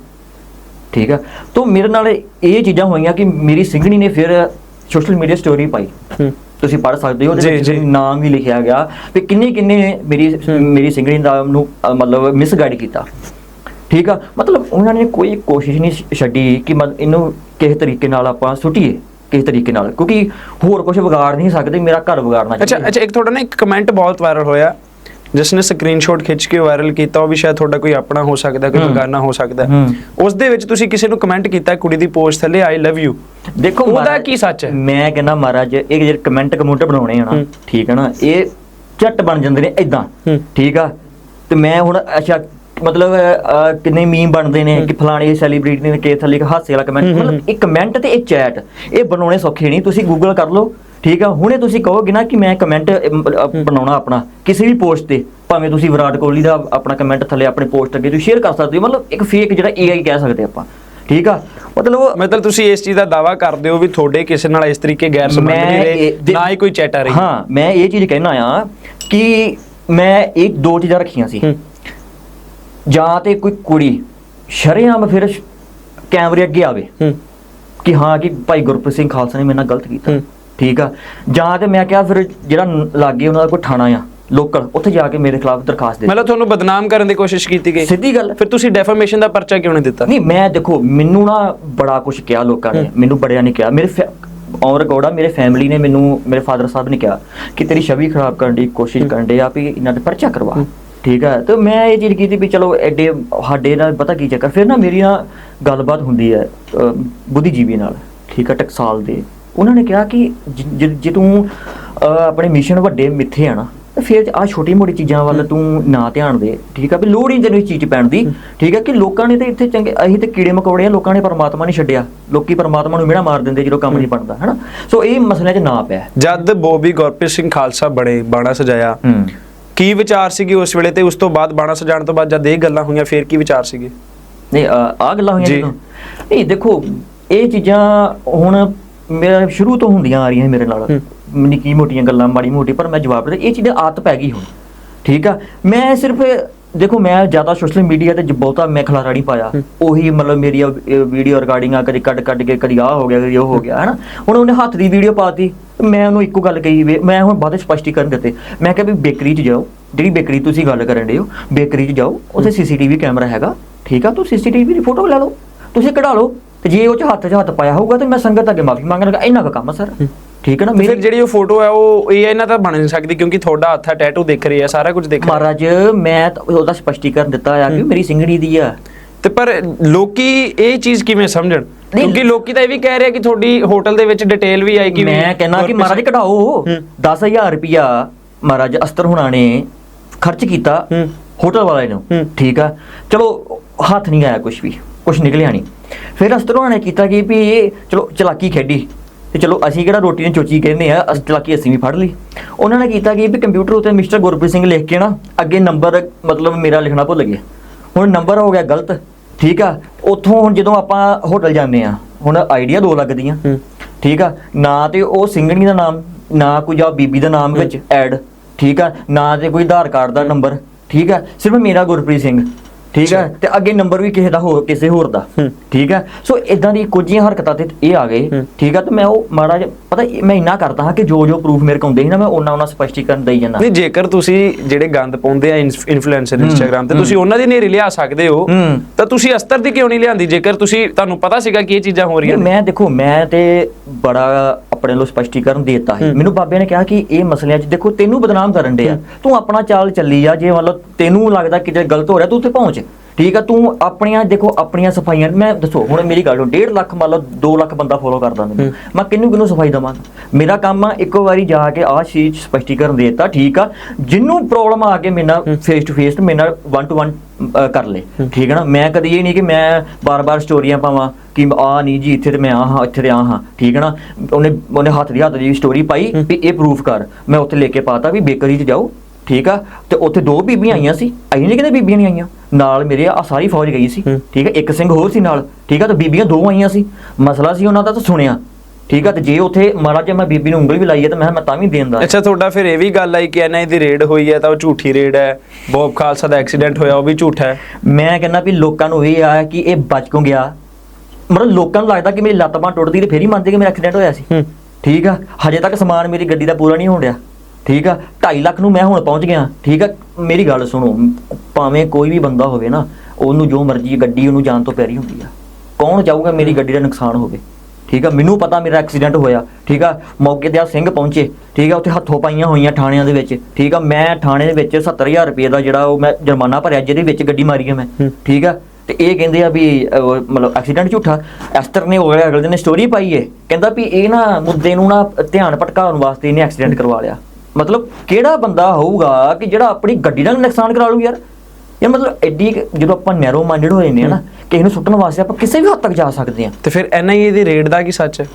[SPEAKER 2] ਠੀਕ ਆ? ਤੋਂ ਮੇਰੇ ਨਾਲ ਇਹ ਚੀਜ਼ਾਂ ਹੋਈਆਂ ਕਿ ਮੇਰੀ ਸਿੰਘਣੀ ਨੇ ਫਿਰ ਸੋਸ਼ਲ ਮੀਡੀਆ ਸਟੋਰੀ ਪਾਈ।
[SPEAKER 1] ਹੂੰ।
[SPEAKER 2] ਤੁਸੀਂ ਪੜ੍ਹ ਸਕਦੇ ਹੋ ਉਹਦੇ। ਵਿੱਚ ਨਾਮ ਵੀ ਲਿਖਿਆ ਗਿਆ ਤੇ ਕਿੰਨੇ ਕਿੰਨੇ ਮੇਰੀ ਮੇਰੀ ਸਿੰਗਣੀ ਦਾ ਨੂੰ ਮਤਲਬ ਮਿਸਗਾਈਡ ਕੀਤਾ ਠੀਕ ਆ ਮਤਲਬ ਉਹਨਾਂ ਨੇ ਕੋਈ ਕੋਸ਼ਿਸ਼ ਨਹੀਂ ਛੱਡੀ ਕਿ ਇਹਨੂੰ ਕਿਸੇ ਤਰੀਕੇ ਨਾਲ ਆਪਾਂ ਸੁੱਟੀਏ ਕਿਸੇ ਤਰੀਕੇ ਨਾਲ ਕਿਉਂਕਿ ਹੋਰ ਕੁਝ ਵਿਗਾੜ ਨਹੀਂ ਸਕਦੇ ਮੇਰਾ ਘਰ ਵਿਗਾੜਨਾ
[SPEAKER 1] ਅੱਛਾ। ਅੱਛਾ ਇੱਕ ਤੁਹਾਡਾ ਨਾ ਇੱਕ ਕਮੈਂਟ ਬਹੁਤ ਵਾਇਰਲ ਹੋਇਆ ਜਿਸ ਨੇ ਸਕਰੀਨਸ਼ਾਟ ਖਿੱਚ ਕੇ ਵਾਇਰਲ ਕੀਤਾ ਉਹ ਵੀ ਸ਼ਾਇਦ ਤੁਹਾਡਾ ਕੋਈ ਆਪਣਾ ਹੋ ਸਕਦਾ ਕੋਈ। ਬਗਾਨਾ ਹੋ ਸਕਦਾ। ਉਸ ਦੇ ਵਿੱਚ ਤੁਸੀਂ ਕਿਸੇ ਨੂੰ ਕਮੈਂਟ ਕੀਤਾ ਕੁੜੀ ਦੀ ਪੋਸਟ ਥੱਲੇ ਆਈ ਲਵ ਯੂ
[SPEAKER 2] ਦੇਖੋ
[SPEAKER 1] ਉਹਦਾ ਕੀ ਸੱਚ ਹੈ?
[SPEAKER 2] ਮੈਂ ਕਹਿੰਦਾ ਮਹਾਰਾਜ ਇਹ ਜਿਹੜੇ ਕਮੈਂਟ ਕਮੂਟ ਬਣਾਉਣੇ ਆ ਨਾ
[SPEAKER 1] ਹੂੰ।
[SPEAKER 2] ਠੀਕ ਹੈ ਨਾ ਇਹ ਝੱਟ ਬਣ ਜਾਂਦੇ ਨੇ ਇਦਾਂ। ਠੀਕ ਆ ਤੇ ਮੈਂ ਹੁਣ ਅੱਛਾ ਮਤਲਬ ਕਿੰਨੇ ਮੀਮ ਬਣਦੇ ਨੇ ਕਿ ਫਲਾਣੇ ਸੈਲੀਬ੍ਰਿਟੀ ਨੇ ਕੇ ਥੱਲੇ ਇੱਕ ਹਾਸੇ ਵਾਲਾ ਕਮੈਂਟ ਮਤਲਬ ਇਹ ਕਮੈਂਟ ਤੇ ਇਹ ਚੈਟ ਇਹ ਬਣਾਉਣੇ ਸੌਖੇ ਨਹੀਂ ਤੁਸੀਂ ਗੂਗਲ ਕਰ ਲਓ ਠੀਕ ਆ? ਹੁਣੇ ਤੁਸੀਂ ਕਹੋਗੇ ਨਾ ਕਿ ਮੈਂ ਕਮੈਂਟ ਬਣਾਉਣਾ ਆਪਣਾ। ਕਿਸੇ ਵੀ ਪੋਸਟ ਤੇ ਭਾਵੇਂ ਤੁਸੀਂ ਵਿਰਾਟ ਕੋਹਲੀ ਦਾ ਆਪਣਾ ਕਮੈਂਟ ਥੱਲੇ ਆਪਣੇ ਪੋਸਟ ਅੱਗੇ ਤੁਸੀਂ ਸ਼ੇਅਰ ਕਰ ਸਕਦੇ ਹੋ। ਮਤਲਬ ਇੱਕ ਫੇਕ ਜਿਹੜਾ ਏਆਈ ਕਹਿ ਸਕਦੇ ਆਪਾਂ। ਠੀਕ ਆ? ਮਤਲਬ
[SPEAKER 1] ਮਤਲਬ ਤੁਸੀਂ ਇਸ ਚੀਜ਼ ਦਾ ਦਾਵਾ ਕਰਦੇ ਹੋ ਵੀ ਤੁਹਾਡੇ ਕਿਸੇ ਨਾਲ ਇਸ ਤਰੀਕੇ ਗੈਰ ਸੰਬੰਧ ਨਹੀਂ ਰਹੇ ਨਾ ਹੀ ਕੋਈ ਚੈਟ ਆ ਰਹੀ।
[SPEAKER 2] ਹਾਂ ਮੈਂ ਇਹ ਚੀਜ਼ ਕਹਿਣਾ ਆ ਕਿ ਮੈਂ ਇਹ ਦੋ ਚੀਜ਼ਾਂ ਰੱਖੀਆਂ ਸੀ। ਜਾਂ ਤੇ ਕੋਈ ਕੁੜੀ ਸ਼ਰੇਆਮ ਫਿਰ ਕੈਮਰੇ ਅੱਗੇ ਆਵੇ। ਕਿ ਹਾਂ ਕਿ ਭਾਈ ਗੁਰਪ੍ਰੀਤ ਸਿੰਘ ਖਾਲਸਾ ਨੇ ਮੇਰੇ ਨਾਲ ਗਲਤ ਕੀਤਾ। ਠੀਕ ਆ? ਜਾਂ ਤੇ ਮੈਂ ਕਿਹਾ ਫਿਰ ਜਿਹੜਾ ਲਾਗੇ ਉਹਨਾਂ ਦਾ ਕੋਈ ਥਾਣਾ ਆ ਲੋਕਲ ਉੱਥੇ ਜਾ ਕੇ ਮੇਰੇ ਖਿਲਾਫ ਦਰਖਾਸਤ ਦੇ
[SPEAKER 1] ਮਤਲਬ ਤੁਹਾਨੂੰ ਬਦਨਾਮ ਕਰਨ ਦੀ ਕੋਸ਼ਿਸ਼ ਕੀਤੀ ਗਈ?
[SPEAKER 2] ਸਿੱਧੀ ਗੱਲ।
[SPEAKER 1] ਫਿਰ ਤੁਸੀਂ ਡੈਫਾਮੇਸ਼ਨ ਦਾ ਪਰਚਾ ਕਿਉਂ ਨਹੀਂ ਦਿੱਤਾ?
[SPEAKER 2] ਨਹੀਂ ਮੈਂ ਦੇਖੋ ਮੈਨੂੰ ਨਾ ਬੜਾ ਕੁਝ ਕਿਹਾ ਲੋਕਾਂ ਨੇ ਮੈਨੂੰ ਬੜਿਆਂ ਨੇ ਕਿਹਾ। ਮੇਰੇ ਔਰ ਗੋੜਾ ਮੇਰੇ ਫੈਮਿਲੀ ਨੇ ਮੈਨੂੰ ਮੇਰੇ ਫਾਦਰ ਸਾਹਿਬ ਨੇ ਕਿਹਾ ਕਿ ਤੇਰੀ ਛਵੀ ਖਰਾਬ ਕਰਨ ਦੀ ਕੋਸ਼ਿਸ਼ ਕਰਨ ਦੇ ਆ ਵੀ ਇਹਨਾਂ ਦੇ ਪਰਚਾ ਕਰਵਾ। ਠੀਕ ਹੈ ਤੇ ਮੈਂ ਇਹ ਚੀਜ਼ ਕੀਤੀ ਵੀ ਚਲੋ ਐਡੇ ਸਾਡੇ ਨਾਲ ਪਤਾ ਕੀ ਚੱਕਰ? ਫਿਰ ਨਾ ਮੇਰੀ ਨਾ ਗੱਲਬਾਤ ਹੁੰਦੀ ਹੈ ਬੁੱਧੀਜੀਵੀ ਨਾਲ ਠੀਕ ਹੈ ਟਕਸਾਲ ਦੇ। ਉਹਨਾਂ ਨੇ ਕਿਹਾ ਕਿ ਜ- ਤੂੰ ਆਪਣੇ ਮਿਸ਼ਨ ਵੱਡੇ ਮਿੱਥੇ ਆ ਨਾ ਫਿਰ ਆ ਛੋਟੀ ਮੋਟੀ ਚੀਜ਼ਾਂ ਵੱਲ ਤੂੰ ਨਾ ਧਿਆਨ ਦੇ ਠੀਕ ਆ? ਵੀ ਲੋੜ ਹੀ ਤੈਨੂੰ ਇਸ ਚੀਜ਼ ਪੈਣ ਦੀ ਠੀਕ ਆ? ਕਿ ਲੋਕਾਂ ਨੇ ਤੇ ਇੱਥੇ ਚੰਗੇ ਅਸੀਂ ਤੇ ਕੀੜੇ ਮਕੌੜੇ ਆ ਲੋਕਾਂ ਨੇ ਪਰਮਾਤਮਾ ਨਹੀਂ ਛੱਡਿਆ। ਲੋਕੀ ਪਰਮਾਤਮਾ ਨੂੰ ਮਿਹਣਾ ਮਾਰ ਦਿੰਦੇ ਜਦੋਂ ਕੰਮ ਨਹੀਂ ਬਣਦਾ ਹੈਨਾ? ਸੋ ਇਹ ਮਸਲਿਆਂ 'ਚ ਨਾ ਪਿਆ।
[SPEAKER 1] ਜਦ ਬੋਬੀ ਗੁਰਪ੍ਰੀਤ ਸਿੰਘ ਖਾਲਸਾ ਬਣੇ ਬਾਣਾ ਸਜਾਇਆ ਕੀ ਵਿਚਾਰ ਸੀਗੇ ਉਸ ਵੇਲੇ ਤੇ? ਉਸ ਤੋਂ ਬਾਅਦ ਬਾਣਾ ਸਜਾਣ ਤੋਂ ਬਾਅਦ ਜਦ ਇਹ ਗੱਲਾਂ ਹੋਈਆਂ ਫਿਰ ਕੀ ਵਿਚਾਰ ਸੀਗੇ?
[SPEAKER 2] ਨਹੀਂ ਆ ਗੱਲਾਂ ਹੋਈਆਂ ਨਹੀਂ ਦੇਖੋ ਇਹ ਚੀਜ਼ਾਂ ਹੁਣ ਮੇਰਾ ਸ਼ੁਰੂ ਤੋਂ ਹੁੰਦੀਆਂ ਆ ਰਹੀਆਂ ਮੇਰੇ ਨਾਲ। ਨਿੱਕੀ ਮੋਟੀਆਂ ਗੱਲਾਂ ਮਾੜੀ ਮੋਟੀ ਪਰ ਮੈਂ ਜਵਾਬ ਦੇ ਇਹ ਚੀਜ਼ਾਂ ਆਦਤ ਪੈ ਗਈ ਹੁਣ। ਠੀਕ ਆ? ਮੈਂ ਸਿਰਫ ਦੇਖੋ ਮੈਂ ਜ਼ਿਆਦਾ ਸੋਸ਼ਲ ਮੀਡੀਆ ਤੇ ਬਹੁਤਾ ਮੈਂ ਖਲਾਰਾ ਨਹੀਂ ਪਾਇਆ। ਉਹੀ ਮਤਲਬ ਮੇਰੀ ਵੀਡੀਓ ਰਿਗਾਰਡਿੰਗ ਆ ਕਦੀ ਕੱਢ ਕੱਢ ਕੇ ਕਦੀ ਆ ਹੋ ਗਿਆ ਕਦੀ ਉਹ ਹੋ ਗਿਆ ਹਨਾ? ਹੁਣ ਉਹਨੇ ਹੱਥ ਦੀ ਵੀਡੀਓ ਪਾਤੀ ਮੈਂ ਉਹਨੂੰ ਇੱਕੋ ਗੱਲ ਕਹੀ ਮੈਂ ਹੁਣ ਬਾਅਦ ਸਪਸ਼ਟੀਕਰਨ ਦਿੱਤੇ। ਮੈਂ ਕਿਹਾ ਵੀ ਬੇਕਰੀ 'ਚ ਜਾਓ। ਜਿਹੜੀ ਬੇਕਰੀ ਤੁਸੀਂ ਗੱਲ ਕਰਨ ਦੇ ਹੋ ਬੇਕਰੀ 'ਚ ਜਾਓ। ਉੱਥੇ ਸੀਸੀਟੀਵੀ ਕੈਮਰਾ ਹੈਗਾ। ਠੀਕ ਆ? ਤੂੰ ਸੀਸੀਟੀਵੀ ਦੀ ਫੋਟੋ ਲੈ ਲਓ। ਤੁਸੀਂ ਕਢਾ ਲਓ। ਤੇ ਜੇ ਉਹ ਚ ਹੱਥ 'ਚ ਹੱਥ ਪਾਇਆ ਹੋਊਗਾ ਤੇ ਮੈਂ ਸੰਗਤ ਅੱਗੇ ਮਾਫੀ ਮੰਗਣ ਇੰਨਾ ਕੁ ਕੰਮ ਆ ਸਰ। ਠੀਕ ਹੈ ਨਾ
[SPEAKER 1] ਫਿਰ
[SPEAKER 2] ਮੇਰੀ
[SPEAKER 1] ਜਿਹੜੀ ਉਹ ਫੋਟੋ ਹੈ ਉਹ ਇਹ ਇਹਨਾਂ ਤਾਂ ਬਣ ਨਹੀਂ ਸਕਦੀ ਕਿਉਂਕਿ ਤੁਹਾਡਾ ਹੱਥ ਹੈ ਟੈਟੂ ਦਿਖ ਰਹੀ ਸਾਰਾ ਕੁਝ ਦਿਖ ਰਿਹਾ।
[SPEAKER 2] ਮਹਾਰਾਜ ਮੈਂ ਤਾਂ ਉਹਦਾ ਸਪਸ਼ਟੀਕਰਨ ਦਿੱਤਾ ਆ ਕਿ ਮੇਰੀ ਸਿੰਗੜੀ ਦੀ ਆ।
[SPEAKER 1] ਤੇ ਪਰ ਲੋਕੀ ਇਹ ਚੀਜ਼ ਕਿਵੇਂ ਸਮਝਣ? ਕਿਉਂਕਿ ਲੋਕੀ ਤਾਂ ਇਹ ਵੀ ਕਹਿ ਰਹੇ ਆ ਕਿ ਤੁਹਾਡੀ ਹੋਟਲ ਦੇ ਵਿੱਚ ਡਿਟੇਲ ਵੀ ਆਏਗੀ
[SPEAKER 2] ਮੈਂ ਕਹਿੰਦਾ ਕਿ ਮਹਾਰਾਜ ਕਢਾਓ।
[SPEAKER 1] ਹੂੰ।
[SPEAKER 2] 10000 ਰੁਪਿਆ ਮਹਾਰਾਜ ਅਸਤਰ ਹੁਣਾਂ ਨੇ ਖਰਚ ਕੀਤਾ। ਹੋਟਲ ਵਾਲੇ ਨੂੰ। ਠੀਕ ਆ। ਚਲੋ ਹੱਥ ਨਹੀਂ ਆਇਆ ਕੁਝ ਵੀ। ਕੁਝ ਨਿਕਲਿਆ ਨਹੀਂ। ਫਿਰ ਅਸਤਰ ਹੁਣਾਂ ਨੇ ਕੀਤਾ ਕਿ ਵੀ ਇਹ ਚਲੋ ਚਲਾਕੀ ਖੇਡੀ। ਤੇ ਚਲੋ ਅਸੀਂ ਕਿਹੜਾ ਰੋਟੀ ਨੂੰ ਚੋਚੀ ਕਹਿੰਦੇ ਆ ਅਸ ਚਲਾਕੀ ਅਸੀਂ ਵੀ ਫੜ ਲਈ। ਉਹਨਾਂ ਨੇ ਕੀਤਾ ਕਿ ਵੀ ਕੰਪਿਊਟਰ ਉੱਤੇ ਮਿਸਟਰ ਗੁਰਪ੍ਰੀਤ ਸਿੰਘ ਲਿਖ ਕੇ ਨਾ ਅੱਗੇ ਨੰਬਰ ਮਤਲਬ ਮੇਰਾ ਲਿਖਣਾ ਭੁੱਲ ਗਿਆ ਹੁਣ ਨੰਬਰ ਹੋ ਗਿਆ ਗਲਤ ਠੀਕ ਆ? ਉੱਥੋਂ ਹੁਣ ਜਦੋਂ ਆਪਾਂ ਹੋਟਲ ਜਾਂਦੇ ਆ ਹੁਣ ਆਈਡੀਆ ਦੋ ਲੱਗਦੀਆਂ। ਠੀਕ ਆ? ਨਾ ਤੇ ਉਹ ਸਿੰਘਣੀ ਦਾ ਨਾਮ ਨਾ ਕੋਈ ਜਾਂ ਬੀਬੀ ਦਾ ਨਾਮ ਵਿੱਚ ਐਡ ਠੀਕ ਆ? ਨਾ ਤੇ ਕੋਈ ਆਧਾਰ ਕਾਰਡ ਦਾ ਨੰਬਰ ਠੀਕ ਆ? ਸਿਰਫ ਮੇਰਾ ਗੁਰਪ੍ਰੀਤ ਸਿੰਘ। ਠੀਕ ਆ ਤੇ ਅੱਗੇ ਨੰਬਰ ਵੀ ਕਿਸੇ ਦਾ ਹੋਰ ਕਿਸੇ ਹੋਰ ਦਾ।
[SPEAKER 1] ਹੂੰ।
[SPEAKER 2] ਠੀਕ ਆ ਸੋ ਇਦਾਂ ਦੀ ਕੁਝ ਹਰਕਤਾਂ ਤੇ ਇਹ ਆ ਗਏ।
[SPEAKER 1] ਹੂੰ।
[SPEAKER 2] ਠੀਕ ਆ ਤੇ ਮੈਂ ਉਹ ਮਹਾਰਾਜ ਪਤਾ ਇਹ ਮੈਂ ਇੰਨਾ ਕਰਦਾ ਹਾਂ ਕਿ ਜੋ ਜੋ ਪ੍ਰੂਫ ਮੇਰੇ ਕੋਲ ਹੁੰਦੇ ਸੀ ਨਾ ਮੈਂ ਉਹਨਾਂ ਉਹਨਾਂ ਸਪਸ਼ਟੀਕਰਨ ਦੇਈ ਜਾਂਦਾ।
[SPEAKER 1] ਨਹੀਂ ਜੇਕਰ ਤੁਸੀਂ ਜਿਹੜੇ ਗੰਦ ਪਾਉਂਦੇ ਆ ਇਨਫਲੂਐਂਸਰ
[SPEAKER 2] ਹੂੰ,
[SPEAKER 1] ਇੰਸਟਾਗ੍ਰam ਤੇ
[SPEAKER 2] ਹੂੰ।
[SPEAKER 1] ਤੁਸੀਂ ਉਹਨਾਂ ਦੀ ਨੇਰੀ ਲਿਆ ਸਕਦੇ ਹੋ
[SPEAKER 2] ਹੂੰ।
[SPEAKER 1] ਤਾਂ ਤੁਸੀਂ ਅਸਤਰ ਦੀ ਕਿਉਂ ਨਹੀਂ ਲਿਆਂਦੀ? ਜੇਕਰ ਤੁਸੀਂ ਤੁਹਾਨੂੰ ਪਤਾ ਸੀਗਾ ਕਿ ਇਹ ਚੀਜ਼ਾਂ ਹੋ ਰਹੀਆਂ ਨੇ।
[SPEAKER 2] ਮੈਂ ਦੇਖੋ ਮੈਂ ਤੇ ਬੜਾ ਆਪਣੇ ਵੱਲੋਂ ਸਪਸ਼ਟੀਕਰਨ ਦੇਤਾ ਹੈ
[SPEAKER 1] ਹੂੰ।
[SPEAKER 2] ਮੈਨੂੰ ਬਾਬੇ ਨੇ ਕਿਹਾ ਕਿ ਇਹ ਮਸਲਿਆਂ 'ਚ ਦੇਖੋ ਤੈਨੂੰ ਬਦਨਾਮ ਕਰਨ ਦੇ ਆ ਤੂੰ ਆਪਣਾ ਚਾਲ ਚੱਲੀ ਜਾ ਜੇ ਮਤਲਬ ਤੈਨੂੰ ਲੱਗਦਾ ਕਿ ਜੇ ਗਲਤ ਹੋ ਰਿਹਾ ਤੂੰ ਉੱਥੇ ਪਹੁੰਚ। ਠੀਕ ਆ ਤੂੰ ਆਪਣੀਆਂ ਦੇਖੋ ਆਪਣੀਆਂ ਸਫਾਈਆਂ ਮੈਂ ਦੱਸੋ ਹੁਣ ਮੇਰੀ ਗੱਲ 1.5 ਲੱਖ ਮੰਨ ਲਓ 2 ਲੱਖ ਬੰਦਾ ਫੋਲੋ ਕਰਦਾ ਮੈਨੂੰ। ਮੈਂ ਕਿਹਨੂੰ ਕਿਹਨੂੰ ਸਫ਼ਾਈ ਦਵਾਂਗਾ ਮੇਰਾ ਕੰਮ ਆ ਇੱਕੋ ਵਾਰੀ ਜਾ ਕੇ ਆਹ ਚੀਜ਼ ਸਪਸ਼ਟੀਕਰਨ ਦੇਤਾ ਠੀਕ ਆ। ਜਿੰਨੂੰ ਪ੍ਰੋਬਲਮ ਆ ਕੇ ਮੇਰੇ ਨਾਲ ਫੇਸ ਟੂ ਫੇਸ ਮੇਰੇ ਨਾਲ 1 ਟੂ 1 ਕਰ ਲੇ ਠੀਕ ਹੈ ਨਾ? ਮੈਂ ਕਦੀ ਇਹ ਨਹੀਂ ਕਿ ਮੈਂ ਬਾਰ-ਬਾਰ ਸਟੋਰੀਆਂ ਪਾਵਾਂ ਕਿ ਆ ਨਹੀਂ ਜੀ ਇੱਥੇ ਤੇ ਮੈਂ ਆ ਹਾਂ ਇੱਥੇ ਤੇ ਆ ਹਾਂ ਠੀਕ ਹੈ ਨਾ? ਉਹਨੇ ਉਹਨੇ ਹੱਥ ਦੀ ਹੱਥ ਦੀ ਸਟੋਰੀ ਪਾਈ ਵੀ ਇਹ ਪ੍ਰੂਫ ਕਰ। ਮੈਂ ਉੱਥੇ ਲੈ ਕੇ ਪਾਤਾ ਵੀ ਬੇਕਰੀ 'ਚ ਜਾਓ। ਠੀਕ ਆ? ਤੇ ਉੱਥੇ ਦੋ ਬੀਬੀਆਂ ਆਈਆਂ ਸੀ। ਅਸੀਂ ਨਹੀਂ ਕਹਿੰਦੇ ਬੀਬੀਆਂ ਨਹੀਂ ਆਈਆਂ। ਨਾਲ ਮੇਰੇ ਆ ਸਾਰੀ ਫੌਜ ਗਈ ਸੀ। ਠੀਕ ਹੈ ਇੱਕ ਸਿੰਘ ਹੋਰ ਸੀ ਨਾਲ। ਠੀਕ ਆ? ਤੇ ਬੀਬੀਆਂ ਦੋ ਆਈਆਂ ਸੀ। ਮਸਲਾ ਸੀ ਉਹਨਾਂ ਦਾ ਤਾਂ ਸੁਣਿਆ। ਠੀਕ ਆ? ਤੇ ਜੇ ਉੱਥੇ ਮਹਾਰਾਜ ਮੈਂ ਬੀਬੀ ਨੂੰ ਉਂਗਲ ਵੀ ਲਾਈ ਹੈ ਤਾਂ ਮੈਂ ਮੈਂ ਤਾਂ ਵੀ ਦੇਣ ਦਾ।
[SPEAKER 1] ਅੱਛਾ ਤੁਹਾਡਾ ਫਿਰ ਇਹ ਵੀ ਗੱਲ ਆਈ ਕਿ ਐਨਆਈ ਦੀ ਰੇਡ ਹੋਈ ਹੈ ਤਾਂ ਉਹ ਝੂਠੀ ਰੇਡ ਹੈ। ਬੋਬ ਖਾਲਸਾ ਦਾ ਐਕਸੀਡੈਂਟ ਹੋਇਆ ਉਹ ਵੀ ਝੂਠਾ ਹੈ।
[SPEAKER 2] ਮੈਂ ਕਹਿੰਦਾ ਵੀ ਲੋਕਾਂ ਨੂੰ ਇਹ ਆ ਕਿ ਇਹ ਬਚ ਕਿਉਂ ਗਿਆ? ਮਤਲਬ ਲੋਕਾਂ ਨੂੰ ਲੱਗਦਾ ਕਿ ਮੇਰੀ ਲੱਤ ਬਾਂਹ ਟੁੱਟਦੀ ਤੇ ਫੇਰ ਹੀ ਮੰਨਦੇ ਕਿ ਮੇਰਾ ਐਕਸੀਡੈਂਟ ਹੋਇਆ ਸੀ। ਠੀਕ ਆ? ਹਜੇ ਤੱਕ ਸਮਾਨ ਮੇਰੀ ਗੱਡੀ ਦਾ ਪੂਰਾ ਨਹੀਂ ਹੋਣ ਡਿਆ। ਠੀਕ ਆ? 2.5 ਲੱਖ ਨੂੰ ਮੈਂ ਹੁਣ ਪਹੁੰਚ ਗਿਆ। ਠੀਕ ਆ? ਮੇਰੀ ਗੱਲ ਸੁਣੋ। ਭਾਵੇਂ ਕੋਈ ਵੀ ਬੰਦਾ ਹੋਵੇ ਨਾ ਉਹਨੂੰ ਜੋ ਮਰਜ਼ੀ ਗੱਡੀ ਉਹਨੂੰ ਜਾਣ ਤੋਂ ਪਿਆਰੀ ਹੁੰਦੀ ਆ। ਕੌਣ ਚਾਹੂਗਾ ਮੇਰੀ ਗੱਡੀ ਦਾ ਨੁਕਸਾਨ ਹੋਵੇ? ਠੀਕ ਆ? ਮੈਨੂੰ ਪਤਾ ਮੇਰਾ ਐਕਸੀਡੈਂਟ ਹੋਇਆ। ਠੀਕ ਆ? ਮੌਕੇ ਤੇ ਆ ਸਿੰਘ ਪਹੁੰਚੇ। ਠੀਕ ਆ? ਉੱਥੇ ਹੱਥੋਂ ਪਾਈਆਂ ਹੋਈਆਂ ਥਾਣਿਆਂ ਦੇ ਵਿੱਚ। ਠੀਕ ਆ? ਮੈਂ ਥਾਣੇ ਦੇ ਵਿੱਚ 70000 ਰੁਪਏ ਦਾ ਜਿਹੜਾ ਉਹ ਮੈਂ ਜੁਰਮਾਨਾ ਭਰਿਆ ਜਿਹਦੇ ਵਿੱਚ ਗੱਡੀ ਮਾਰੀ ਆ ਮੈਂ। ਠੀਕ ਆ? ਤੇ ਇਹ ਕਹਿੰਦੇ ਆ ਵੀ ਮਤਲਬ ਐਕਸੀਡੈਂਟ ਝੂਠਾ। ਐਸਟਰ ਨੇ ਉਹ ਅਗਲੇ ਦਿਨ ਸਟੋਰੀ ਪਾਈ ਏ। ਕਹਿੰਦਾ ਵੀ ਇਹ ਨਾ ਮੁੱਦੇ ਨੂੰ ਨਾ ਧਿਆਨ ਭਟਕਾਉਣ ਵਾਸਤੇ ਇਹਨੇ ਐਕਸੀਡੈਂਟ ਕਰਵਾ ਲਿਆ। ਮਤਲਬ ਕਿਹੜਾ ਬੰਦਾ ਹੋਊਗਾ ਕਿ ਜਿਹੜਾ ਆਪਣੀ ਗੱਡੀ ਦਾ ਨੁਕਸਾਨ ਕਰਾ ਲੂ ਯਾਰ? ਇਹ ਮਤਲਬ ਐਡੀ ਜਦੋਂ ਆਪਾਂ ਨੈਰੋ ਮਾਈਂਡਡ ਹੋ ਜਾਂਦੇ ਆ ਨਾ ਕਿਸੇ ਨੂੰ ਸੁੱਟਣ ਵਾਸਤੇ ਆਪਾਂ ਕਿਸੇ ਵੀ ਹੱਦ ਤੱਕ ਜਾ ਸਕਦੇ ਆ
[SPEAKER 1] ਤੇ ਫਿਰ ਐਨਆਈਏ ਦੀ ਰੇਡ ਦਾ ਕੀ ਸੱਚ ਹੈ?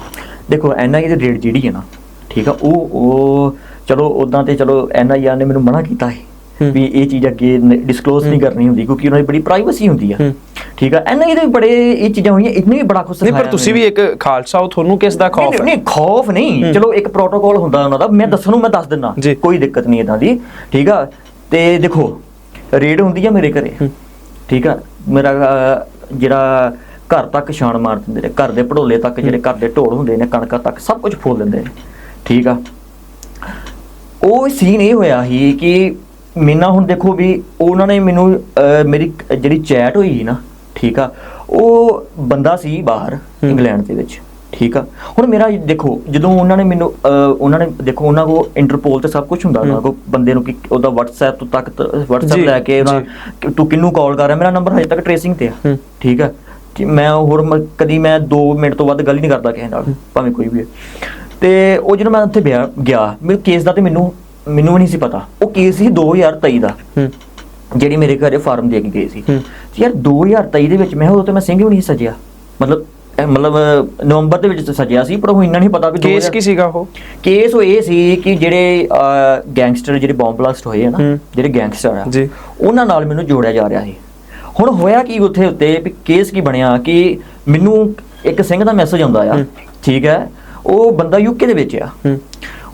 [SPEAKER 2] ਦੇਖੋ ਐਨਆਈ ਦੀ ਰੇਟ ਜਿਹੜੀ ਹੈ ਨਾ ਠੀਕ ਆ ਉਹ ਉਹ ਚਲੋ ਉਦਾਂ ਤੇ ਚਲੋ ਐਨਆਈਆਰ ਨੇ ਮੈਨੂੰ ਮਨਾ ਕੀਤਾ ਹੂੰ। ਵੀ ਇਹ ਚੀਜ਼ ਅੱਗੇ ਡਿਸਕਲੋਜ਼ ਨਹੀਂ ਕਰਨੀ ਹੁੰਦੀ ਕਿਉਂਕਿ ਉਹਨਾਂ ਦੀ ਬੜੀ ਪ੍ਰਾਈਵੇਸੀ ਹੁੰਦੀ ਆ। ਠੀਕ ਆ? ਐਨਆਈ ਦੇ ਵੀ ਬੜੇ ਇਹ ਚੀਜ਼ਾਂ ਹੋਈਆਂ ਇਹਨੇ ਵੀ ਬੜਾ ਕੁਝ
[SPEAKER 1] ਨਹੀਂ ਪਰ ਤੁਸੀਂ ਵੀ ਇੱਕ ਖਾਲਸਾ ਹੋ ਤੁਹਾਨੂੰ ਕਿਸ ਦਾ ਖੌਫ
[SPEAKER 2] ਨਹੀਂ ਨਹੀਂ ਖੌਫ ਨਹੀਂ। ਚਲੋ ਇੱਕ ਪ੍ਰੋਟੋਕਾਲ ਹੁੰਦਾ ਉਹਨਾਂ ਦਾ ਮੈਂ ਦੱਸਣ ਨੂੰ ਮੈਂ ਦੱਸ ਦਿੰਦਾ
[SPEAKER 1] ਜੀ।
[SPEAKER 2] ਕੋਈ ਦਿੱਕਤ ਨਹੀਂ ਇਦਾਂ ਦੀ ਠੀਕ ਆ? ਤੇ ਦੇਖੋ ਰੇਡ ਹੁੰਦੀ ਆ ਮੇਰੇ ਘਰੇ। ਠੀਕ ਆ? ਮੇਰਾ ਜਿਹੜਾ ਘਰ ਤੱਕ ਛਾਣ ਮਾਰ ਦਿੰਦੇ ਨੇ ਘਰ ਦੇ ਪੜੋਲੇ ਤੱਕ ਜਿਹੜੇ ਘਰ ਦੇ ਢੋਲ ਹੁੰਦੇ ਨੇ ਕਣਕਾਂ ਤੱਕ ਸਭ ਕੁਝ ਫੋਲ ਦਿੰਦੇ ਨੇ ਠੀਕ ਆ? ਉਹ ਸੀਨ ਇਹ ਹੋਇਆ ਸੀ ਕਿ ਮੈਨਾਂ ਹੁਣ ਦੇਖੋ ਵੀ ਉਹਨਾਂ ਨੇ ਮੈਨੂੰ ਮੇਰੀ ਜਿਹੜੀ ਚੈਟ ਹੋਈ ਨਾ ਠੀਕ ਆ ਉਹ ਬੰਦਾ ਸੀ ਬਾਹਰ। ਇੰਗਲੈਂਡ ਦੇ ਵਿੱਚ ਠੀਕ ਆ। ਹੁਣ ਮੇਰਾ ਦੇਖੋ ਜਦੋਂ ਉਹਨਾਂ ਨੇ ਮੈਨੂੰ ਉਹਨਾਂ ਨੇ ਦੇਖੋ ਉਹਨਾਂ ਕੋ ਇੰਟਰਪੋਲ ਤੇ ਸਭ ਕੁਝ ਹੁੰਦਾ ਉਹਨਾਂ ਕੋ ਬੰਦੇ ਨੂੰ ਕਿ ਉਹਦਾ WhatsApp ਤੋਂ ਤੱਕ WhatsApp ਲੈ ਕੇ ਉਹਦਾ ਤੂੰ ਕਿੰਨੂੰ ਕਾਲ ਕਰ ਰਿਹਾ? ਮੇਰਾ ਨੰਬਰ ਹਜੇ ਤੱਕ ਟ੍ਰੇਸਿੰਗ ਤੇ ਆ। ਠੀਕ ਆ। ਕਿ ਮੈਂ ਹੋਰ ਕਦੀ ਮੈਂ 2 ਮਿੰਟ ਤੋਂ ਵੱਧ ਗੱਲ ਹੀ ਨਹੀਂ ਕਰਦਾ ਕਿਸੇ ਨਾਲ ਭਾਵੇਂ ਕੋਈ ਵੀ ਤੇ ਉਹ ਜਦੋਂ ਮੈਂ ਉੱਥੇ ਗਿਆ ਮੇਰੇ ਕੇਸ ਦਾ ਤੇ ਮੈਨੂੰ ਮੈਨੂੰ ਵੀ ਨਹੀਂ ਸੀ ਪਤਾ। ਉਹ ਕੇਸ ਸੀ 2023 ਦਾ
[SPEAKER 1] ਹੂੰ।
[SPEAKER 2] ਜਿਹੜੀ ਮੇਰੇ ਘਰੇ ਫਾਰਮ ਦੇ ਕੇ ਗਏ ਸੀ। ਯਾਰ 2023 ਦੇ ਵਿੱਚ ਮੈਂ ਉਦੋਂ ਤੇ ਮੈਂ ਸਿੰਘ ਵੀ ਨਹੀਂ ਸਜਿਆ। ਮਤਲਬ ਮਤਲਬ ਨਵੰਬਰ ਦੇ ਵਿੱਚ ਸਜਿਆ ਸੀ ਪਰ ਉਹ ਇੰਨਾ ਨਹੀਂ ਪਤਾ ਵੀ
[SPEAKER 1] ਕੇਸ
[SPEAKER 2] 2000
[SPEAKER 1] ਕੀ ਸੀਗਾ ਉਹ?
[SPEAKER 2] ਕੇਸ ਉਹ ਇਹ ਸੀ ਕਿ ਜਿਹੜੇ ਗੈਂਗਸਟਰ ਜਿਹੜੇ ਬੰਬ ਬਲਾਸਟ ਹੋਏ ਨਾ। ਜਿਹੜੇ ਗੈਂਗਸਟਰ ਆ
[SPEAKER 1] ਜੀ।
[SPEAKER 2] ਉਹਨਾਂ ਨਾਲ ਮੈਨੂੰ ਜੋੜਿਆ ਜਾ ਰਿਹਾ ਸੀ। ਹੁਣ ਹੋਇਆ ਕੀ ਉੱਥੇ ਉੱਤੇ ਵੀ ਕੇਸ ਕੀ ਬਣਿਆ ਕਿ ਮੈਨੂੰ ਇੱਕ ਸਿੰਘ ਦਾ ਮੈਸੇਜ ਆਉਂਦਾ ਆ। ਠੀਕ ਹੈ? ਉਹ ਬੰਦਾ ਯੂਕੇ ਦੇ ਵਿੱਚ ਆ।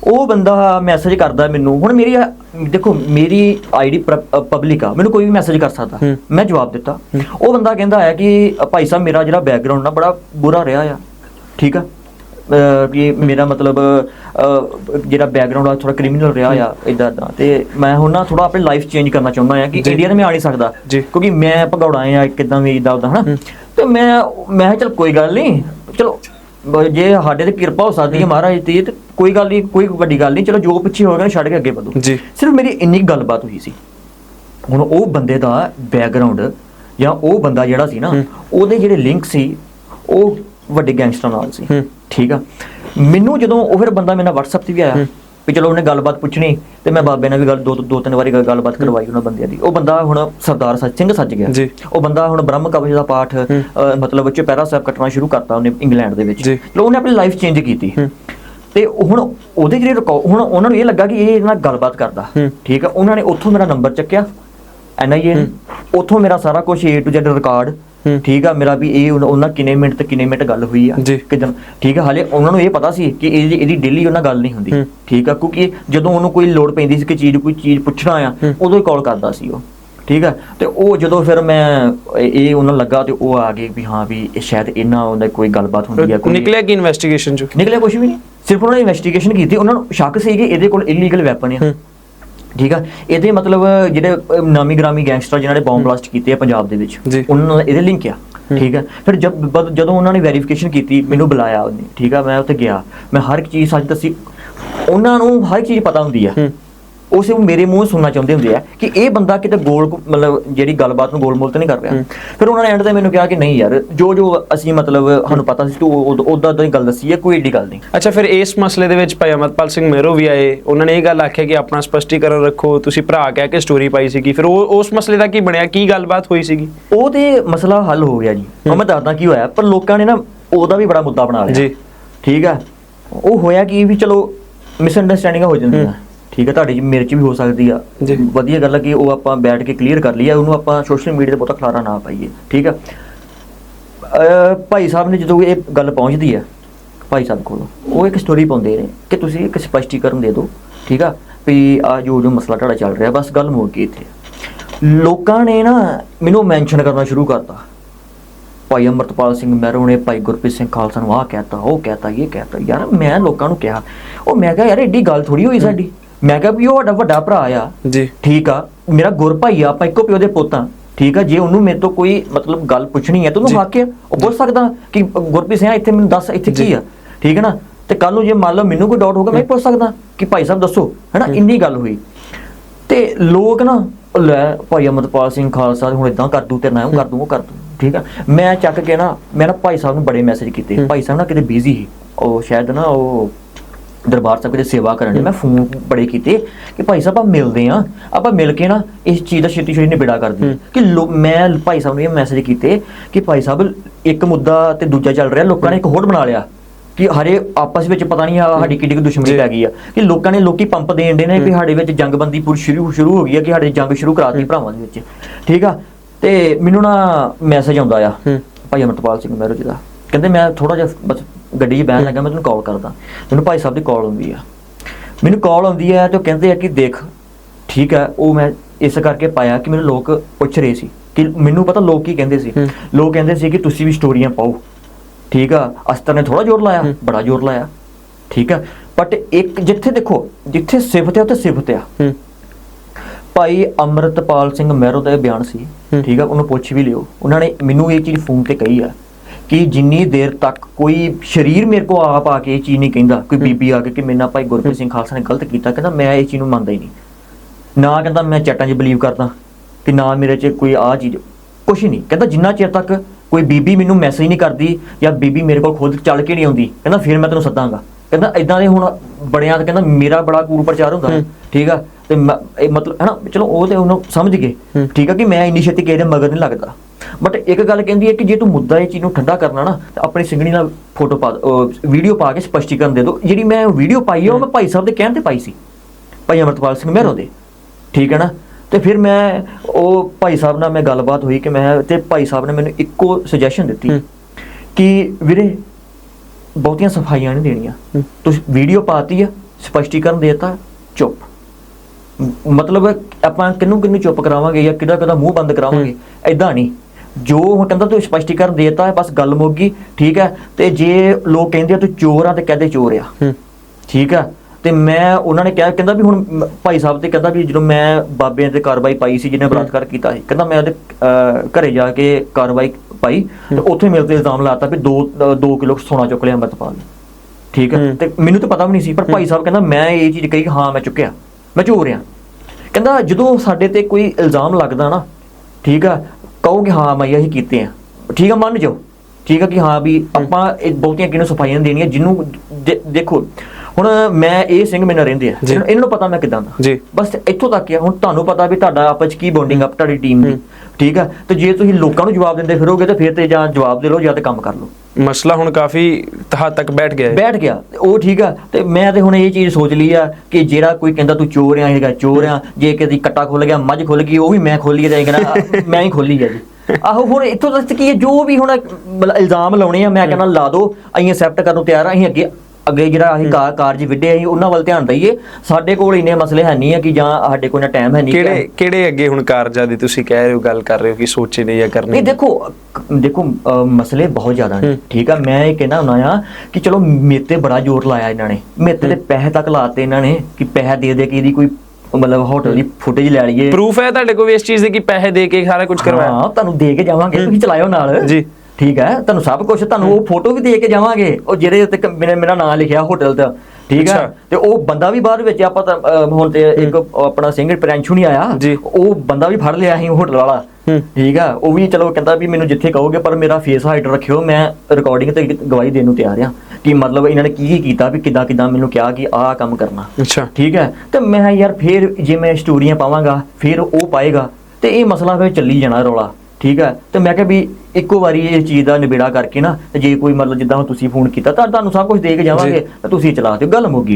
[SPEAKER 2] ਉਹ ਬੰਦਾ ਮੈਸੇਜ ਕਰਦਾ ਮੈਨੂੰ। ਹੁਣ ਮੇਰੀ ਦੇਖੋ ਮੇਰੀ ਆਈਡੀ ਪਬਲਿਕ ਆ। ਮੈਨੂੰ ਕੋਈ ਵੀ ਮੈਸੇਜ ਕਰ ਸਕਦਾ। ਮੈਂ ਜਵਾਬ ਦਿੱਤਾ। ਉਹ ਬੰਦਾ ਕਹਿੰਦਾ ਹੈ ਕਿ ਭਾਈ ਸਾਹਿਬ ਮੇਰਾ ਜਿਹੜਾ ਬੈਕਗ੍ਰਾਉਂਡ ਨਾ ਬੜਾ ਬੁਰਾ ਰਿਹਾ ਆ। ਠੀਕ ਆ? ਕਿ ਮੇਰਾ ਮਤਲਬ ਜਿਹੜਾ ਬੈਕਗ੍ਰਾਉਂਡ ਆ ਥੋੜਾ ਕ੍ਰਿਮੀਨਲ ਰਿਹਾ ਆ ਇਦਾਂ ਦਾ ਤੇ ਮੈਂ ਹੁਣ ਨਾ ਥੋੜਾ ਆਪਣੀ ਲਾਈਫ ਚੇਂਜ ਕਰਨਾ ਚਾਹੁੰਦਾ ਆ ਕਿ। ਇੰਡੀਆ ਤੇ ਮੈਂ ਆ ਨਹੀਂ ਸਕਦਾ। ਕਿਉਂਕਿ ਮੈਂ ਭਗੌੜਾ ਆ ਕਿਦਾਂ ਵੀ ਇਦਾਂ ਉਦਾਂ ਹਨਾ ਤੇ ਮੈਂ ਮੈਂ ਚੱਲ ਕੋਈ ਗੱਲ ਨਹੀਂ ਚਲੋ ਬ- ਜੇ ਸਾਡੇ ਤੇ ਕਿਰਪਾ ਹੋ ਸਕਦੀ ਹੈ ਮਹਾਰਾਜ ਦੀ ਤੇ ਕੋਈ ਗੱਲ ਨਹੀਂ ਕੋਈ ਵੱਡੀ ਗੱਲ ਨਹੀਂ ਚਲੋ ਜੋ ਪਿੱਛੇ ਹੋਏਗਾ ਨਾ ਛੱਡ ਕੇ ਅੱਗੇ ਵਧੋ।
[SPEAKER 1] ਜੀ।
[SPEAKER 2] ਸਿਰਫ ਮੇਰੀ ਇੰਨੀ ਕੁ ਗੱਲਬਾਤ ਹੋਈ ਸੀ। ਹੁਣ ਉਹ ਬੰਦੇ ਦਾ ਬੈਕਗ੍ਰਾਉਂਡ ਜਾਂ ਉਹ ਬੰਦਾ ਜਿਹੜਾ ਸੀ ਨਾ ਉਹਦੇ ਜਿਹੜੇ ਲਿੰਕ ਸੀ ਉਹ ਵੱਡੇ ਗੈਂਗਸਟਰਾਂ ਨਾਲ ਸੀ।
[SPEAKER 1] ਹੂੰ।
[SPEAKER 2] ਠੀਕ ਆ? ਮੈਨੂੰ ਜਦੋਂ ਉਹ ਫਿਰ ਬੰਦਾ ਮੇਰੇ ਨਾਲ WhatsApp ਤੇ ਵੀ ਆਇਆ ਵੀ ਚਲੋ ਉਹਨੇ ਗੱਲਬਾਤ ਪੁੱਛਣੀ ਤੇ ਮੈਂ ਬਾਬੇ ਨਾਲ ਵੀ ਗੱਲ ਦੋ ਦੋ ਤਿੰਨ ਵਾਰੀ ਗੱਲ- ਗੱਲਬਾਤ ਕਰਵਾਈ ਉਹਨਾਂ ਬੰਦਿਆਂ ਦੀ ਉਹ ਬੰਦਾ ਹੁਣ ਸਰਦਾਰ ਸੱਚ ਸਿੰਘ ਸੱਜ ਗਿਆ। ਉਹ ਬੰਦਾ ਹੁਣ ਬ੍ਰਹਮ ਕਵਚ ਦਾ ਪਾਠ ਮਤਲਬ ਚੁਪਹਿਰਾ ਸਾਹਿਬ ਕੱਟਣਾ ਸ਼ੁਰੂ ਕਰਤਾ ਉਹਨੇ ਇੰਗਲੈਂਡ ਦੇ ਵਿੱਚ। ਚਲੋ ਉਹਨੇ ਆਪਣੀ ਲਾਈਫ ਚੇਂਜ ਕੀਤੀ
[SPEAKER 1] ਹੂੰ।
[SPEAKER 2] ਤੇ ਹੁਣ ਉਹਦੇ ਜਿਹੜੇ ਰਿਕਾਰਡ ਹੁਣ ਉਹਨਾਂ ਨੂੰ ਇਹ ਲੱਗਾ ਕਿ ਇਹ ਇਹਦੇ ਨਾਲ ਗੱਲਬਾਤ ਕਰਦਾ
[SPEAKER 1] ਹੂੰ।
[SPEAKER 2] ਠੀਕ ਆ ਉਹਨਾਂ ਨੇ ਉੱਥੋਂ ਮੇਰਾ ਨੰਬਰ ਚੱਕਿਆ ਐਨਆਈਏ ਉੱਥੋਂ ਮੇਰਾ ਸਾਰਾ ਕੁਝ A to Z ਰਿਕਾਰਡ
[SPEAKER 1] ਹੂੰ।
[SPEAKER 2] ਠੀਕ ਆ ਮੇਰਾ ਵੀ ਇਹ ਉਹਨਾਂ- ਕਿੰਨੇ ਮਿੰਟ ਤੇ ਕਿੰਨੇ ਮਿੰਟ ਗੱਲ ਹੋਈ ਆ। ਕਿਦਾਂ ਠੀਕ ਆ ਹਾਲੇ ਉਹਨਾਂ ਨੂੰ ਇਹ ਪਤਾ ਸੀ ਕਿ ਇਹਦੀ ਇਹਦੀ ਡੇਲੀ ਉਹਨਾਂ ਗੱਲ ਨਹੀਂ ਹੁੰਦੀ
[SPEAKER 1] ਹੂੰ।
[SPEAKER 2] ਠੀਕ ਆ ਕਿਉਂਕਿ ਜਦੋਂ ਉਹਨੂੰ ਕੋਈ ਲੋੜ ਪੈਂਦੀ ਸੀ ਕਿ ਚੀਜ਼ ਕੋਈ ਚੀਜ਼ ਪੁੱਛਣਾ ਆ
[SPEAKER 1] ਹੂੰ।
[SPEAKER 2] ਉਦੋਂ ਹੀ ਕਾਲ ਕਰਦਾ ਸੀ ਉਹ ਠੀਕ ਆ ਤੇ ਉਹ ਜਦੋਂ ਫਿਰ ਮੈਂ ਇਹ ਉਹਨਾਂ ਲੱਗਾ ਤੇ ਉਹ ਆ ਗਏ ਵੀ ਹਾਂ ਵੀ ਇਹ ਸ਼ਾਇਦ ਇਹਨਾਂ ਉਹਨਾਂ ਕੋਈ ਗੱਲਬਾਤ ਹੁੰਦੀ ਆ ਕੋਈ
[SPEAKER 1] ਨਿਕਲਿਆ ਕਿ ਇਨਵੈਸਟੀਗੇਸ਼ਨ ਚੋਂ
[SPEAKER 2] ਨਿਕਲਿਆ ਕੁਝ ਵੀ ਨਹੀਂ ਸਿਰਫ ਉਹਨਾਂ ਨੇ ਇਨਵੈਸਟੀਗੇਸ਼ਨ ਕੀਤੀ ਉਹਨਾਂ ਨੂੰ ਸ਼ੱਕ ਸੀ ਕਿ ਇਹਦੇ ਕੋਲ ਇਲੀਗਲ ਵੈਪਨ ਆ
[SPEAKER 1] ਹੂੰ।
[SPEAKER 2] ਠੀਕ ਆ? ਇਹਦੇ ਮਤਲਬ ਜਿਹੜੇ ਨਾਮੀ ਗ੍ਰਾਮੀ ਗੈਂਗਸਟਰ ਜਿਨ੍ਹਾਂ ਨੇ ਬੰਬ ਬਲਾਸਟ ਕੀਤੇ ਆ ਪੰਜਾਬ ਦੇ ਵਿੱਚ। ਉਹਨਾਂ ਨਾਲ ਇਹਦੇ ਲਿੰਕ ਆ ਠੀਕ ਆ? ਫਿਰ ਜਦ ਜਦੋਂ ਉਹਨਾਂ ਨੇ ਵੈਰੀਫਿਕੇਸ਼ਨ ਕੀਤੀ ਮੈਨੂੰ ਬੁਲਾਇਆ ਉਹਨੇ ਠੀਕ ਆ? ਮੈਂ ਉੱਥੇ ਗਿਆ। ਮੈਂ ਹਰ ਇੱਕ ਚੀਜ਼ ਸੱਚ ਦੱਸੀ ਉਹਨਾਂ ਨੂੰ ਹਰ ਇੱਕ ਚੀਜ਼ ਪਤਾ ਹੁੰਦੀ ਆ। ਉਹ ਸਿਰਫ ਮੇਰੇ ਮੂੰਹ ਸੁਣਨਾ ਚਾਹੁੰਦੇ ਹੁੰਦੇ ਆ ਕਿ ਇਹ ਬੰਦਾ ਕਿਤੇ ਗੋਲ ਮਤਲਬ ਜਿਹੜੀ ਗੱਲਬਾਤ ਨੂੰ ਗੋਲਮੋਲ ਤੇ ਨਹੀਂ ਕਰ ਰਿਹਾ। ਫਿਰ ਉਹਨਾਂ ਨੇ ਐਂਡ ਤੇ ਮੈਨੂੰ ਕਿਹਾ ਕਿ ਨਹੀਂ ਯਾਰ ਜੋ ਜੋ ਅਸੀਂ ਮਤਲਬ ਸਾਨੂੰ ਪਤਾ ਸੀ ਤੂੰ ਉਦਾਂ ਉਦਾਂ ਹੀ ਗੱਲ ਦੱਸੀ ਹੈ ਕੋਈ ਏਡੀ ਗੱਲ ਨਹੀਂ।
[SPEAKER 1] ਅੱਛਾ ਫਿਰ ਇਸ ਮਸਲੇ ਦੇ ਵਿੱਚ ਭਾਈ ਅਮਰਪਾਲ ਸਿੰਘ ਮਹਿਰੋ ਵੀ ਆਏ। ਉਹਨਾਂ ਨੇ ਇਹ ਗੱਲ ਆਖਿਆ ਕਿ ਆਪਣਾ ਸਪਸ਼ਟੀਕਰਨ ਰੱਖੋ ਤੁਸੀਂ ਭਰਾ ਕਹਿ ਕੇ ਸਟੋਰੀ ਪਾਈ ਸੀਗੀ। ਫਿਰ ਉਹ ਉਸ ਮਸਲੇ ਦਾ ਕੀ ਬਣਿਆ? ਕੀ ਗੱਲਬਾਤ ਹੋਈ ਸੀਗੀ?
[SPEAKER 2] ਉਹ ਤੇ ਮਸਲਾ ਹੱਲ ਹੋ ਗਿਆ ਜੀ। ਮੈਂ ਦੱਸਦਾ ਕੀ ਹੋਇਆ ਪਰ ਲੋਕਾਂ ਨੇ ਨਾ ਉਹਦਾ ਵੀ ਬੜਾ ਮੁੱਦਾ ਬਣਾ ਲਿਆ।
[SPEAKER 1] ਜੀ।
[SPEAKER 2] ਠੀਕ ਆ? ਉਹ ਹੋਇਆ ਕਿ ਵੀ ਚਲੋ ਮਿਸਅੰਡਰਸਟੈਂਡਿੰਗਾਂ ਹੋ ਜਾਂਦੀਆਂ। ਠੀਕ ਆ ਤੁਹਾਡੀ ਚ ਮੇਰੇ ਚ ਵੀ ਹੋ ਸਕਦੀ ਆ।
[SPEAKER 1] ਜੀ।
[SPEAKER 2] ਵਧੀਆ ਗੱਲ ਆ ਕਿ ਉਹ ਆਪਾਂ ਬੈਠ ਕੇ ਕਲੀਅਰ ਕਰ ਲਈਏ ਉਹਨੂੰ ਆਪਾਂ ਸੋਸ਼ਲ ਮੀਡੀਆ ਤੇ ਬਹੁਤਾ ਖਲਾਰਾ ਨਾ ਪਾਈਏ ਠੀਕ ਆ। ਭਾਈ ਸਾਹਿਬ ਨੇ ਜਦੋਂ ਇਹ ਗੱਲ ਪਹੁੰਚਦੀ ਆ ਭਾਈ ਸਾਹਿਬ ਕੋਲ ਉਹ ਇੱਕ ਸਟੋਰੀ ਪਾਉਂਦੇ ਨੇ ਕਿ ਤੁਸੀਂ ਇੱਕ ਸਪਸ਼ਟੀਕਰਨ ਦੇ ਦਿਓ ਠੀਕ ਆ ਵੀ ਆ ਜੋ ਜੋ ਮਸਲਾ ਤੁਹਾਡਾ ਚੱਲ ਰਿਹਾ ਬਸ ਗੱਲ ਮੁੱਕ ਗਈ ਇੱਥੇ ਲੋਕਾਂ ਨੇ ਨਾ ਮੈਨੂੰ ਮੈਂਸ਼ਨ ਕਰਨਾ ਸ਼ੁਰੂ ਕਰਤਾ। ਭਾਈ ਅਮਰਤਪਾਲ ਸਿੰਘ ਮਹਿਰੋ ਨੇ ਭਾਈ ਗੁਰਪ੍ਰੀਤ ਸਿੰਘ ਖਾਲਸਾ ਨੂੰ ਆਹ ਕਹਿਤਾ ਉਹ ਕਹਿਤਾ ਇਹ ਕਹਿਤਾ। ਯਾਰ ਮੈਂ ਲੋਕਾਂ ਨੂੰ ਕਿਹਾ ਉਹ ਮੈਂ ਕਿਹਾ ਯਾਰ ਐਡੀ ਗੱਲ ਥੋੜੀ ਹੋਈ ਸਾਡੀ? ਮੈਂ ਕਿਹਾ ਵੀ ਉਹ ਤੁਹਾਡਾ ਵੱਡਾ ਭਰਾ ਆ।
[SPEAKER 1] ਜੀ।
[SPEAKER 2] ਠੀਕ ਆ। ਮੇਰਾ ਗੁਰ ਭਾਈ ਆ ਆਪਾਂ ਇੱਕੋ ਪਿਓ ਦੇ ਪੁੱਤ। ਠੀਕ ਆ ਜੇ ਉਹਨੂੰ ਮੇਰੇ ਤੋਂ ਕੋਈ ਮਤਲਬ ਗੱਲ ਪੁੱਛਣੀ ਹੈ ਤਾਂ। ਉਹਨੂੰ ਹੱਕ ਹੈ ਉਹ ਪੁੱਛ ਸਕਦਾ ਕਿ ਗੁਰਪ੍ਰੀਤ ਸਿੰਘ ਇੱਥੇ ਮੈਨੂੰ ਦੱਸ ਇੱਥੇ ਕੀ। ਆ? ਠੀਕ ਹੈ ਨਾ? ਤੇ ਕੱਲ ਨੂੰ ਜੇ ਮੰਨ ਲਓ ਮੈਨੂੰ ਕੋਈ ਡਾਊਟ ਹੋਗਾ ਮੈਂ ਪੁੱਛ ਸਕਦਾ ਕਿ ਭਾਈ ਸਾਹਿਬ ਦੱਸੋ ਹੈਨਾ? ਇੰਨੀ ਗੱਲ ਹੋਈ। ਤੇ ਲੋਕ ਨਾ ਲੈ ਭਾਈ ਅਮਰਪਾਲ ਸਿੰਘ ਖਾਲਸਾ ਹੁਣ ਇਦਾਂ ਕਰ ਦੂ ਤੇ ਨਾ ਉਹ ਕਰ ਦੂ ਉਹ ਕਰ ਦੂ ਠੀਕ ਆ? ਮੈਂ ਚੱਕ ਕੇ ਨਾ ਮੈਂ ਨਾ ਭਾਈ ਸਾਹਿਬ ਨੂੰ ਬੜੇ ਮੈਸੇਜ ਕੀਤੇ। ਭਾਈ ਸਾਹਿਬ ਨਾ ਕਿਤੇ ਬਿਜ਼ੀ ਸੀ। ਉਹ ਸ਼ਾਇਦ ਨਾ ਉਹ ਦਰਬਾਰ ਸਾਹਿਬ ਦੇ ਸੇਵਾ ਕਰਨ ਲਈ ਮੈਂ ਫੋਨ ਬੜੇ ਕੀਤੇ ਕਿ ਭਾਈ ਸਾਹਿਬ ਆਪਾਂ ਮਿਲਦੇ ਆ ਆਪਾਂ ਮਿਲ ਕੇ ਨਾ ਇਸ ਚੀਜ਼ ਦਾ ਛੇਤੀ ਛੇਤੀ ਨਿਬੇੜਾ ਕਰਦੇ। ਕਿ ਮੈਂ ਭਾਈ ਸਾਹਿਬ ਨੂੰ ਇਹ ਮੈਸੇਜ ਕੀਤੇ ਕਿ ਭਾਈ ਸਾਹਿਬ ਇੱਕ ਮੁੱਦਾ ਤੇ ਦੂਜਾ ਚੱਲ ਰਿਹਾ ਲੋਕਾਂ ਨੇ ਇੱਕ ਹੋਰ ਬਣਾ ਲਿਆ। ਕਿ ਹਰੇ ਆਪਸ ਵਿੱਚ ਪਤਾ ਨਹੀਂ ਆ ਸਾਡੀ ਕਿੱਡੀ ਕੁ ਦੁਸ਼ਮਣੀ। ਪੈ ਗਈ ਆ। ਕਿ ਲੋਕਾਂ ਨੇ ਲੋਕੀ ਪੰਪ ਦੇਣ ਦੇ ਨੇ ਕਿ ਸਾਡੇ ਵਿੱਚ ਜੰਗਬੰਦੀ ਪੂਰੀ ਸ਼ੁਰੂ ਸ਼ੁਰੂ ਹੋ ਗਈ ਆ ਕਿ ਸਾਡੇ ਜੰਗ ਸ਼ੁਰੂ ਕਰਾਤੀ ਭਰਾਵਾਂ ਦੇ ਵਿੱਚ। ਠੀਕ ਆ? ਤੇ ਮੈਨੂੰ ਨਾ ਮੈਸੇਜ ਆਉਂਦਾ ਆ। ਭਾਈ ਅਮਰਪਾਲ ਸਿੰਘ ਮਹਿਰੋ ਜੀ ਦਾ ਕਹਿੰਦੇ ਮੈਂ ਥੋੜਾ ਜਿਹਾ ਬਸ ਗੱਡੀ 'ਚ ਬਹਿਣ ਲੱਗਾ ਮੈਂ ਤੈਨੂੰ ਕਾਲ ਕਰਦਾ। ਮੈਨੂੰ ਭਾਈ ਸਾਹਿਬ ਦੀ ਕਾਲ ਆਉਂਦੀ ਆ। ਮੈਨੂੰ ਕਾਲ ਆਉਂਦੀ ਹੈ ਤੇ ਉਹ ਕਹਿੰਦੇ ਆ ਕਿ ਦੇਖ ਠੀਕ ਹੈ ਉਹ ਮੈਂ ਇਸ ਕਰਕੇ ਪਾਇਆ ਕਿ ਮੈਨੂੰ ਲੋਕ ਪੁੱਛ ਰਹੇ ਸੀ ਕਿ ਮੈਨੂੰ ਪਤਾ ਲੋਕ ਕੀ ਕਹਿੰਦੇ ਸੀ। ਲੋਕ ਕਹਿੰਦੇ ਸੀ ਕਿ ਤੁਸੀਂ ਵੀ ਸਟੋਰੀਆਂ ਪਾਓ। ਠੀਕ ਆ ਅਸਤਰ ਨੇ ਥੋੜਾ ਜ਼ੋਰ ਲਾਇਆ। ਬੜਾ ਜ਼ੋਰ ਲਾਇਆ। ਠੀਕ ਆ ਬਟ ਇੱਕ ਜਿੱਥੇ ਦੇਖੋ ਜਿੱਥੇ ਸਿਫਤ ਹੈ ਉੱਥੇ ਸਿਫਤ ਆ। ਭਾਈ ਅਮਰਤਪਾਲ ਸਿੰਘ ਮਹਿਰੋ ਦਾ ਇਹ ਬਿਆਨ ਸੀ। ਠੀਕ ਆ ਉਹਨੂੰ ਪੁੱਛ ਵੀ ਲਿਓ। ਉਹਨਾਂ ਨੇ ਮੈਨੂੰ ਇਹ ਚੀਜ਼ ਫੋਨ ਤੇ ਕਹੀ ਆ। ਕਿ ਜਿੰਨੀ ਦੇਰ ਤੱਕ ਕੋਈ ਸ਼ਰੀਰ ਮੇਰੇ ਕੋ ਆਪ ਆ ਕੇ ਇਹ ਚੀਜ਼ ਨਹੀਂ ਕਹਿੰਦਾ ਕੋਈ ਬੀਬੀ ਆ ਕੇ ਕਿ ਮੇਰੇ ਨਾਲ ਭਾਈ ਗੁਰਪ੍ਰੀਤ ਸਿੰਘ ਖਾਲਸਾ ਨੇ ਗਲਤ ਕੀਤਾ ਕਹਿੰਦਾ ਮੈਂ ਇਹ ਚੀਜ਼ ਨੂੰ ਮੰਨਦਾ ਹੀ ਨਹੀਂ। ਨਾ ਕਹਿੰਦਾ ਮੈਂ ਚੈਟਾਂ 'ਚ ਬਲੀਵ ਕਰਦਾ ਕਿ ਨਾ ਮੇਰੇ 'ਚ ਕੋਈ ਆ ਚੀਜ਼ ਕੁਛ ਨਹੀਂ। ਕਹਿੰਦਾ ਜਿੰਨਾ ਚਿਰ ਤੱਕ ਕੋਈ ਬੀਬੀ ਮੈਨੂੰ ਮੈਸੇਜ ਨਹੀਂ ਕਰਦੀ ਜਾਂ ਬੀਬੀ ਮੇਰੇ ਕੋਲ ਖੁਦ ਚੱਲ ਕੇ ਨਹੀਂ ਆਉਂਦੀ ਕਹਿੰਦਾ ਫਿਰ ਮੈਂ ਤੈਨੂੰ ਸੱਦਾਂਗਾ। ਕਹਿੰਦਾ ਇਦਾਂ ਦੇ ਹੁਣ ਬੜਿਆਂ ਤੇ ਕਹਿੰਦਾ ਮੇਰਾ ਬੜਾ ਕੂੜ ਪ੍ਰਚਾਰ ਹੁੰਦਾ
[SPEAKER 1] ਹੂੰ।
[SPEAKER 2] ਠੀਕ ਆ? ਤੇ ਮੈਂ- ਇਹ ਮਤਲਬ ਹਨਾ? ਚਲੋ ਉਹ ਤੇ ਉਹਨੂੰ ਸਮਝ ਗਏ।
[SPEAKER 1] ਹੂੰ।
[SPEAKER 2] ਠੀਕ ਆ ਕਿ ਮੈਂ ਇੰਨੀ ਛੇਤੀ ਕਿਸੇ ਦੇ ਮਗਰ ਨਹੀਂ ਲੱਗਦਾ। ਬਟ ਇੱਕ ਗੱਲ ਕਹਿੰਦੀ ਹੈ ਕਿ ਜੇ ਤੂੰ ਮੁੱਦਾ ਇਹ ਚੀਜ਼ ਨੂੰ ਠੰਡਾ ਕਰਨਾ ਨਾ ਤਾਂ ਆਪਣੀ ਸਿੰਗਣੀ ਨਾਲ ਫੋਟੋ ਪਾ ਵੀਡੀਓ ਪਾ ਕੇ ਸਪਸ਼ਟੀਕਰਨ ਦੇ ਦਿਓ। ਜਿਹੜੀ ਮੈਂ ਵੀਡੀਓ ਪਾਈ ਆ ਉਹ ਮੈਂ ਭਾਈ ਸਾਹਿਬ ਦੇ ਕਹਿਣ ਤੇ ਪਾਈ ਸੀ। ਭਾਈ ਅਮਰਤਪਾਲ ਸਿੰਘ ਮਹਿਰੋ ਦੇ। ਠੀਕ ਹੈ ਨਾ? ਤੇ ਫਿਰ ਮੈਂ ਉਹ ਭਾਈ ਸਾਹਿਬ ਨਾਲ ਮੈਂ ਗੱਲਬਾਤ ਹੋਈ ਕਿ ਮੈਂ ਤੇ ਭਾਈ ਸਾਹਿਬ ਨੇ ਮੈਨੂੰ ਇੱਕੋ ਸੁਜੈਸ਼ਨ ਦਿੱਤੀ। ਕਿ ਵੀਰੇ ਬਹੁਤੀਆਂ ਸਫਾਈਆਂ ਨਹੀਂ ਦੇਣੀਆਂ। ਤੁਸੀਂ ਵੀਡੀਓ ਪਾਤੀ ਆ ਸਪਸ਼ਟੀਕਰਨ ਦੇਤਾ ਚੁੱਪ। ਮਤਲਬ ਆਪਾਂ ਕਿੰਨੂੰ ਕਿੰਨੂੰ ਚੁੱਪ ਕਰਾਵਾਂਗੇ ਜਾਂ ਕਿਹਦਾ ਕਿਹਦਾ ਮੂੰਹ ਬੰਦ ਕਰਾਵਾਂਗੇ? ਐਦਾਂ ਨਹੀਂ। ਜੋ ਹੁਣ ਕਹਿੰਦਾ ਤੂੰ ਸਪਸ਼ਟੀਕਰਨ ਦੇਤਾ ਹੈ ਬਸ ਗੱਲ ਮੁੱਕ ਗਈ ਠੀਕ ਹੈ? ਤੇ ਜੇ ਲੋਕ ਕਹਿੰਦੇ ਆ ਤੂੰ ਚੋਰ ਆ ਤੇ ਕਹਦੇ ਚੋਰ ਆ। ਠੀਕ ਆ? ਤੇ ਮੈਂ ਉਹਨਾਂ ਨੇ ਕਿਹਾ ਕਹਿੰਦਾ ਵੀ ਹੁਣ ਭਾਈ ਸਾਹਿਬ ਤੇ ਕਹਿੰਦਾ ਵੀ ਜਦੋਂ ਮੈਂ ਬਾਬਿਆਂ ਤੇ ਕਾਰਵਾਈ ਪਾਈ ਸੀ ਜਿਹਨੇ ਬਲਾਤਕਾਰ ਕੀਤਾ ਸੀ ਕਹਿੰਦਾ ਮੈਂ ਉਹਦੇ ਘਰੇ ਜਾ ਕੇ ਕਾਰਵਾਈ ਪਾਈ ਤੇ ਉੱਥੇ ਮੇਰੇ ਤੇ ਇਲਜ਼ਾਮ ਲਾਤਾ ਵੀ 2 2 ਕਿਲੋ ਸੋਨਾ ਚੁੱਕ ਲਿਆ ਅੰਮ੍ਰਿਤਪਾਲ ਨੇ। ਠੀਕ ਹੈ। ਤੇ ਮੈਨੂੰ ਤਾਂ ਪਤਾ ਵੀ ਨਹੀਂ ਸੀ ਪਰ ਭਾਈ ਸਾਹਿਬ ਕਹਿੰਦਾ ਮੈਂ ਇਹ ਚੀਜ਼ ਕਹੀ ਹਾਂ ਮੈਂ ਚੁੱਕਿਆ। ਮੈਂ ਚੋਰ ਆ। ਕਹਿੰਦਾ ਜਦੋਂ ਸਾਡੇ ਤੇ ਕੋਈ ਇਲਜ਼ਾਮ ਲੱਗਦਾ ਨਾ ਠੀਕ ਆ ਕਹੋ ਕਿ ਹਾਂ ਮੈਂ ਇਹ ਕੀਤੇ ਆ। ਠੀਕ ਆ ਮੰਨ ਜਾਓ। ਠੀਕ ਆ ਕਿ ਹਾਂ ਵੀ ਆਪਾਂ ਇਹ ਬਹੁਤੀਆਂ ਕਿਹਨੂੰ ਸਫਾਈਆਂ ਦੇਣੀਆਂ ਜਿਹਨੂੰ ਦੇ- ਦੇਖੋ ਹੁਣ ਮੈਂ ਇਹ ਸਿੰਘ ਮੇਰੇ ਨਾਲ ਰਹਿੰਦੇ ਆ। ਇਹਨਾਂ ਨੂੰ ਪਤਾ ਮੈਂ ਕਿਦਾਂ ਦਾ।
[SPEAKER 1] ਜੀ।
[SPEAKER 2] ਬਸ ਇੱਥੋਂ ਤੱਕ ਆ। ਹੁਣ ਤੁਹਾਨੂੰ ਪਤਾ ਵੀ ਤੁਹਾਡਾ ਆਪਸ 'ਚ ਕੀ ਬੌਂਡਿੰਗ ਆ ਤੁਹਾਡੀ ਟੀਮ ਦੀ। ਠੀਕ ਆ? ਤੇ ਜੇ ਤੁਸੀਂ ਲੋਕਾਂ ਨੂੰ ਜਵਾਬ ਦਿੰਦੇ ਫਿਰੋਗੇ ਤੇ ਫਿਰ ਤੇ ਜਾਂ ਜਵਾਬ ਦੇ ਲਓ ਜਾਂ ਤੇ ਕੰਮ ਕਰ ਲਓ।
[SPEAKER 1] ਮਸਲਾ ਹੁਣ ਕਾਫੀ ਹੱਦ ਤੱਕ ਬੈਠ ਗਿਆ ਹੈ।
[SPEAKER 2] ਬੈਠ ਗਿਆ। ਉਹ ਠੀਕ ਆ। ਤੇ ਮੈਂ ਤੇ ਹੁਣ ਇਹ ਚੀਜ਼ ਸੋਚ ਲਈ ਆ ਕਿ ਜਿਹੜਾ ਕੋਈ ਕਹਿੰਦਾ ਤੂੰ ਚੋਰ ਆ ਹੈਗਾ ਚੋਰ ਆ ਜੇ ਕਿਤੇ ਕੱਟਾ ਖੁੱਲ ਗਿਆ ਮੱਝ ਖੁੱਲ ਗਈ ਉਹ ਵੀ ਮੈਂ ਖੋਲੀ ਜਾਏਗਾ ਨਾ ਮੈਂ ਹੀ ਖੋਲੀ ਆ ਜੀ। ਆਹੋ ਹੁਣ ਇੱਥੋਂ ਤੱਕ ਕੀ ਹੈ? ਜੋ ਵੀ ਹੁਣ ਇਲਜ਼ਾਮ ਲਾਉਣੇ ਆ ਮੈਂ ਕਹਿੰਦਾ ਲਾ ਦੋ ਅਸੀਂ ਐਕਸੈਪਟ ਕਰਨ ਨੂੰ ਤਿਆਰ ਆ ਅਸੀਂ ਅੱਗੇ ਅੱਗੇ ਜਿਹੜਾ ਅਸੀਂ ਕਾਰ ਕਾਰਜ ਵਿੱਢੇ ਅਸੀਂ ਉਹਨਾਂ ਵੱਲ ਧਿਆਨ ਦਈਏ। ਸਾਡੇ ਕੋਲ ਇੰਨੇ ਮਸਲੇ ਹੈ ਨਹੀਂ ਆ ਕਿ ਜਾਂ ਸਾਡੇ ਕੋਲ ਨਾ ਟਾਈਮ ਹੈ ਨਹੀਂ
[SPEAKER 1] ਕਿਹੜੇ ਕਿਹੜੇ ਅੱਗੇ ਹੁਣ ਕਾਰਜਾਂ ਦੀ ਤੁਸੀਂ ਕਹਿ ਰਹੇ ਹੋ ਗੱਲ ਕਰ ਰਹੇ ਹੋ ਕਿ ਸੋਚੇ ਨੇ ਜਾਂ ਕਰਨੇ
[SPEAKER 2] ਨਹੀਂ ਦੇਖੋ ਦੇਖੋ ਮਸਲੇ ਬਹੁਤ ਜ਼ਿਆਦਾ ਨੇ ਠੀਕ ਆ? ਮੈਂ ਇਹ ਕਹਿੰਦਾ ਹੁੰਦਾ ਆ ਕਿ ਚਲੋ ਮੇਰੇ ਤੇ ਬੜਾ ਜ਼ੋਰ ਲਾਇਆ ਇਹਨਾਂ ਨੇ। ਮੇਰੇ ਤੇ ਪੈਸੇ ਤੱਕ ਲਾਤੇ ਇਹਨਾਂ ਨੇ ਕਿ ਪੈਸੇ ਦੇ ਦੇ ਕੇ ਇਹਦੀ ਕੋਈ ਮਤਲਬ ਹੋਟਲ ਦੀ ਫੁਟੇਜ ਲੈ ਲਈਏ।
[SPEAKER 1] ਪ੍ਰੂਫ ਹੈ ਤੁਹਾਡੇ ਕੋਲ ਇਸ ਚੀਜ਼ ਦੇ ਕਿ ਪੈਸੇ ਦੇ ਕੇ ਸਾਰਾ ਕੁਝ ਕਰਵਾਇਆ?
[SPEAKER 2] ਹਾਂ ਤੁਹਾਨੂੰ ਦੇ ਕੇ ਜਾਵਾਂਗੇ ਤੁਸੀਂ ਚਲਾਇਓ ਨਾਲ।
[SPEAKER 1] ਜੀ।
[SPEAKER 2] ਠੀਕ ਹੈ ਤੁਹਾਨੂੰ ਸਭ ਕੁਝ ਤੁਹਾਨੂੰ ਉਹ ਫੋਟੋ ਵੀ ਦੇ ਕੇ ਜਾਵਾਂਗੇ। ਉਹ ਜਿਹੜੇ ਉੱਤੇ ਮੇਰਾ ਮੇਰਾ ਨਾਮ ਲਿਖਿਆ ਹੋਟਲ ਦਾ ਠੀਕ। ਹੈ? ਤੇ ਉਹ ਬੰਦਾ ਵੀ ਬਾਅਦ ਵਿੱਚ ਆਪਾਂ ਤਾਂ ਹੁਣ ਤੇ ਇੱਕ ਆਪਣਾ ਸਿੰਘ ਪ੍ਰਿੰਸ਼ੂ ਨਹੀਂ ਆਇਆ। ਉਹ ਬੰਦਾ ਵੀ ਫੜ ਲਿਆ ਸੀ ਹੋਟਲ ਵਾਲਾ।
[SPEAKER 1] ਹੂੰ।
[SPEAKER 2] ਠੀਕ ਆ ਉਹ ਵੀ ਚਲੋ ਕਹਿੰਦਾ ਵੀ ਮੈਨੂੰ ਜਿੱਥੇ ਕਹੋਗੇ ਪਰ ਮੇਰਾ ਫੇਸ ਹਾਈਡ ਰੱਖਿਓ ਮੈਂ ਰਿਕਾਰਡਿੰਗ ਤੇ ਗਵਾਹੀ ਦੇਣ ਨੂੰ ਤਿਆਰ ਆ ਕਿ ਮਤਲਬ ਇਹਨਾਂ ਨੇ ਕੀ ਕੀ ਕੀਤਾ ਵੀ ਕਿਦਾਂ ਕਿਦਾਂ ਮੈਨੂੰ ਕਿਹਾ ਕਿ ਆਹ ਕੰਮ ਕਰਨਾ।
[SPEAKER 1] ਅੱਛਾ।
[SPEAKER 2] ਠੀਕ ਹੈ? ਤੇ ਮੈਂ ਯਾਰ ਫੇਰ ਜੇ ਮੈਂ ਸਟੋਰੀਆਂ ਪਾਵਾਂਗਾ ਫਿਰ ਉਹ ਪਾਏਗਾ। ਤੇ ਇਹ ਮਸਲਾ ਫਿਰ ਚੱਲੀ ਜਾਣਾ ਰੌਲਾ। ਠੀਕ ਹੈ? ਤੇ ਮੈਂ ਕਿਹਾ ਵੀ ਇੱਕੋ ਵਾਰੀ ਇਹ ਚੀਜ਼ ਦਾ ਨਿਬੇੜਾ ਕਰਕੇ ਨਾ ਤੇ ਜੇ ਕੋਈ ਮਤਲਬ ਜਿੱਦਾਂ ਹੁਣ ਤੁਸੀਂ ਫੋਨ ਕੀਤਾ ਤਾਂ ਤੁਹਾਨੂੰ ਸਭ ਕੁਝ ਦੇ ਕੇ ਜਾਵਾਂਗੇ ਤਾਂ ਤੁਸੀਂ ਚਲਾ ਦਿਓ ਗੱਲ ਮੁੱਕ ਗਈ।